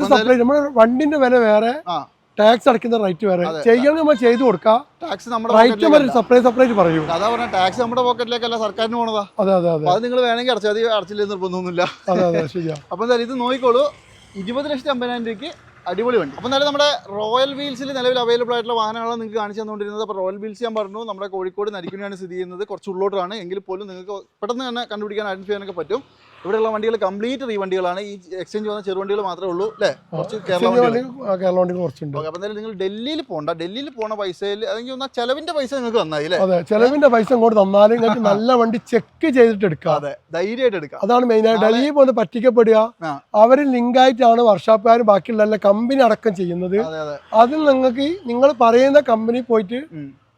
സെപ്പറേറ്റ് നമ്മൾ വണ്ടിന്റെ വില വേറെ. ആ. ടാക്സ് അടയ്ക്കുന്ന റൈറ്റ് വേറെ. ചെയ്യണം നമ്മൾ ചെയ്തു കൊടുക്കാം. ടാക്സ് നമ്മുടെ റൈറ്റ് വരെ സർപ്രൈസ് സെപ്പറേറ്റ് സെപ്പറേറ്റ് പറയൂ. അതാ പറഞ്ഞ ടാക്സ് നമ്മുടെ പോക്കറ്റിലേക്കല്ല സർക്കാരിന് പോണതാ. അതെ അതെ അതെ. അപ്പൊ അത് നിങ്ങൾ വേണമെങ്കിൽ അടച്ചാൽ അത് അടച്ചില്ല നിർബന്ധമൊന്നുമില്ല. അതെ അതെ ശരിയാ. *laughs* അപ്പൊ എന്തായാലും ഇത് നോക്കിക്കോളൂ. ഇരുപത് ലക്ഷത്തി അമ്പതിനായിരം രൂപയ്ക്ക് അടിപൊളി വണ്ടി. അപ്പോൾ എന്തായാലും നമ്മുടെ റോയൽ വീൽസിൽ നിലവിൽ അവൈലബിൾ ആയിട്ടുള്ള വാഹനങ്ങളാണ് നിങ്ങൾക്ക് കാണിച്ചു തന്നുകൊണ്ടിരുന്നത്. അപ്പോൾ റോയൽ വീൽസ് ഞാൻ പറഞ്ഞു നമ്മുടെ കോഴിക്കോട് നരിക്കുനിയാണ് സ്ഥിതി ചെയ്യുന്നത്. കുറച്ച് ഉള്ളോട്ടാണ്. എങ്കിൽ പോലും നിങ്ങൾക്ക് പെട്ടെന്ന് തന്നെ കണ്ടുപിടിക്കാൻ ഐഡന്റിഫൈ ചെയ്യാനൊക്കെ പറ്റും. ഇവിടെയുള്ള വണ്ടികൾ കംപ്ലീറ്റ് റീ വണ്ടികളാണ്. ഈ എക്സ്ചേഞ്ച് വന്ന ചെറുവണ്ടികൾ മാത്രമേ ഉള്ളൂ അല്ലേ? കുറച്ച് കേരള വണ്ടികൾ കുറച്ചുണ്ട്. അപ്പൊ എന്തായാലും നിങ്ങൾ ഡൽഹിയിൽ പോകണ്ട ഡൽഹിയിൽ പോണ പൈസയിൽ അല്ലെങ്കിൽ ഒന്നാ ചെലവിന്റെ പൈസ നിങ്ങൾക്ക് അല്ലേ? അതെ ചെലവിന്റെ പൈസ ഇങ്ങോട്ട് തന്നാലും നിങ്ങൾക്ക് *laughs* നല്ല വണ്ടി ചെക്ക് ചെയ്തിട്ട് എടുക്കാം. അതെ ധൈര്യമായിട്ട് എടുക്കാം. അതാണ് മെയിൻ ആയിട്ട് ഡൽഹിയിൽ പോന്ന് പറ്റിക്കപ്പെടുക. അവർ ലിങ്ക് ആയിട്ടാണ് വർഷാപ്പുകാരും ബാക്കിയുള്ള എല്ലാ കമ്പനി അടക്കം ചെയ്യുന്നത്. അതെ അതെ. അതിൽ നിങ്ങൾക്ക് നിങ്ങൾ പറയുന്ന കമ്പനി പോയിട്ട്.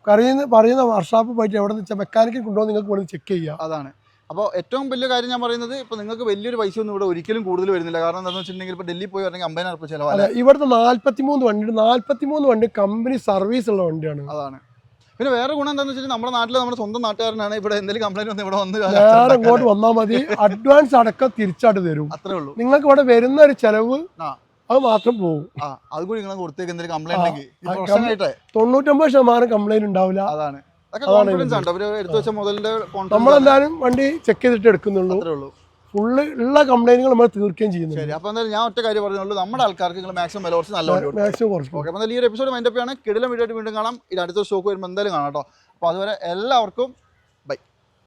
പറയുന്ന പറയുന്ന വർഷാപ്പ് പോയിട്ട് എവിടെ നിന്ന് വെച്ചാൽ മെക്കാനിക്കൽ കൊണ്ടുപോകുന്ന നിങ്ങൾക്ക് വേണമെങ്കിൽ ചെക്ക് ചെയ്യാം. അതാണ്. അപ്പോൾ ഏറ്റവും വലിയ കാര്യം ഞാൻ പറയുന്നത് ഇപ്പോൾ നിങ്ങൾക്ക് വലിയൊരു പൈസ ഒന്നും ഇവിടെ ഒരിക്കലും കൂടുതൽ വരുന്നില്ല. കാരണം എന്താണെന്ന് വെച്ചിട്ടുണ്ടെങ്കിൽ ഇപ്പോൾ ഡൽഹി പോയി വരണമെങ്കിൽ അമ്പതിനായിരം റുപ്യ ചിലവാണ് അതെ ഇവിടുത്തെ നാല്പത്തിമൂന്ന് വണ്ടി നാല്പത്തിമൂന്ന് വണ്ടി കമ്പനി സർവീസ് ഉള്ള വണ്ടിയാണ്. അതാണ്. പിന്നെ വേറെ ഗുണം എന്താണെന്ന് വെച്ചാൽ നമ്മുടെ നാട്ടിൽ നമ്മുടെ സ്വന്തം നാട്ടുകാരനാണ് ഇവിടെ എന്തെങ്കിലും കംപ്ലൈന്റ് വന്ന് ഇവിടെ വന്ന് വേറെ ഇങ്ങോട്ട് വന്നാൽ മതി. അഡ്വാൻസ് അടക്കം തിരിച്ചായിട്ട് തരും. അത്രേ ഉള്ളൂ. നിങ്ങൾക്ക് ഇവിടെ വരുന്ന ഒരു ചെലവ് ആ. അത് മാത്രം പോകും. ആ അത് കൂടി നിങ്ങൾ കൊടുത്തേക്ക് എന്തെങ്കിലും കംപ്ലൈന്റ് ഉണ്ടെങ്കിൽ. തൊണ്ണൂറ്റൊമ്പത് ശതമാനം കംപ്ലൈന്റ് ഉണ്ടാവില്ല. അതാണ്. നമ്മളെന്തായാലും വണ്ടി ചെക്ക് ചെയ്തിട്ട് എടുക്കുന്നുള്ളൂ. ഫുള്ള് ഉള്ള. കംപ്ലൈന്റുകൾ നമ്മൾ തീർക്കുകയും ചെയ്യുന്നു ശരി അപ്പൊ എന്തായാലും ഞാൻ ഒറ്റ കാര്യം പറഞ്ഞുള്ളൂ. നമ്മുടെ ആൾക്കാർക്ക് നിങ്ങൾ മാക്സിമം വില കുറച്ച് നല്ല വണ്ടി മാക്സിമം കുറച്ച് ഓക്കെ അപ്പോൾ ഈ ഒരു എപ്പിസോഡ് മൈൻഡപ്പ് ആണ് കിടിലം വീഡിയോ വീണ്ടും കാണാം. ഇത് അടുത്ത ഷോക്ക് വരുമ്പോൾ എന്തായാലും കാണാം കേട്ടോ. അപ്പോൾ അതുവരെ എല്ലാവർക്കും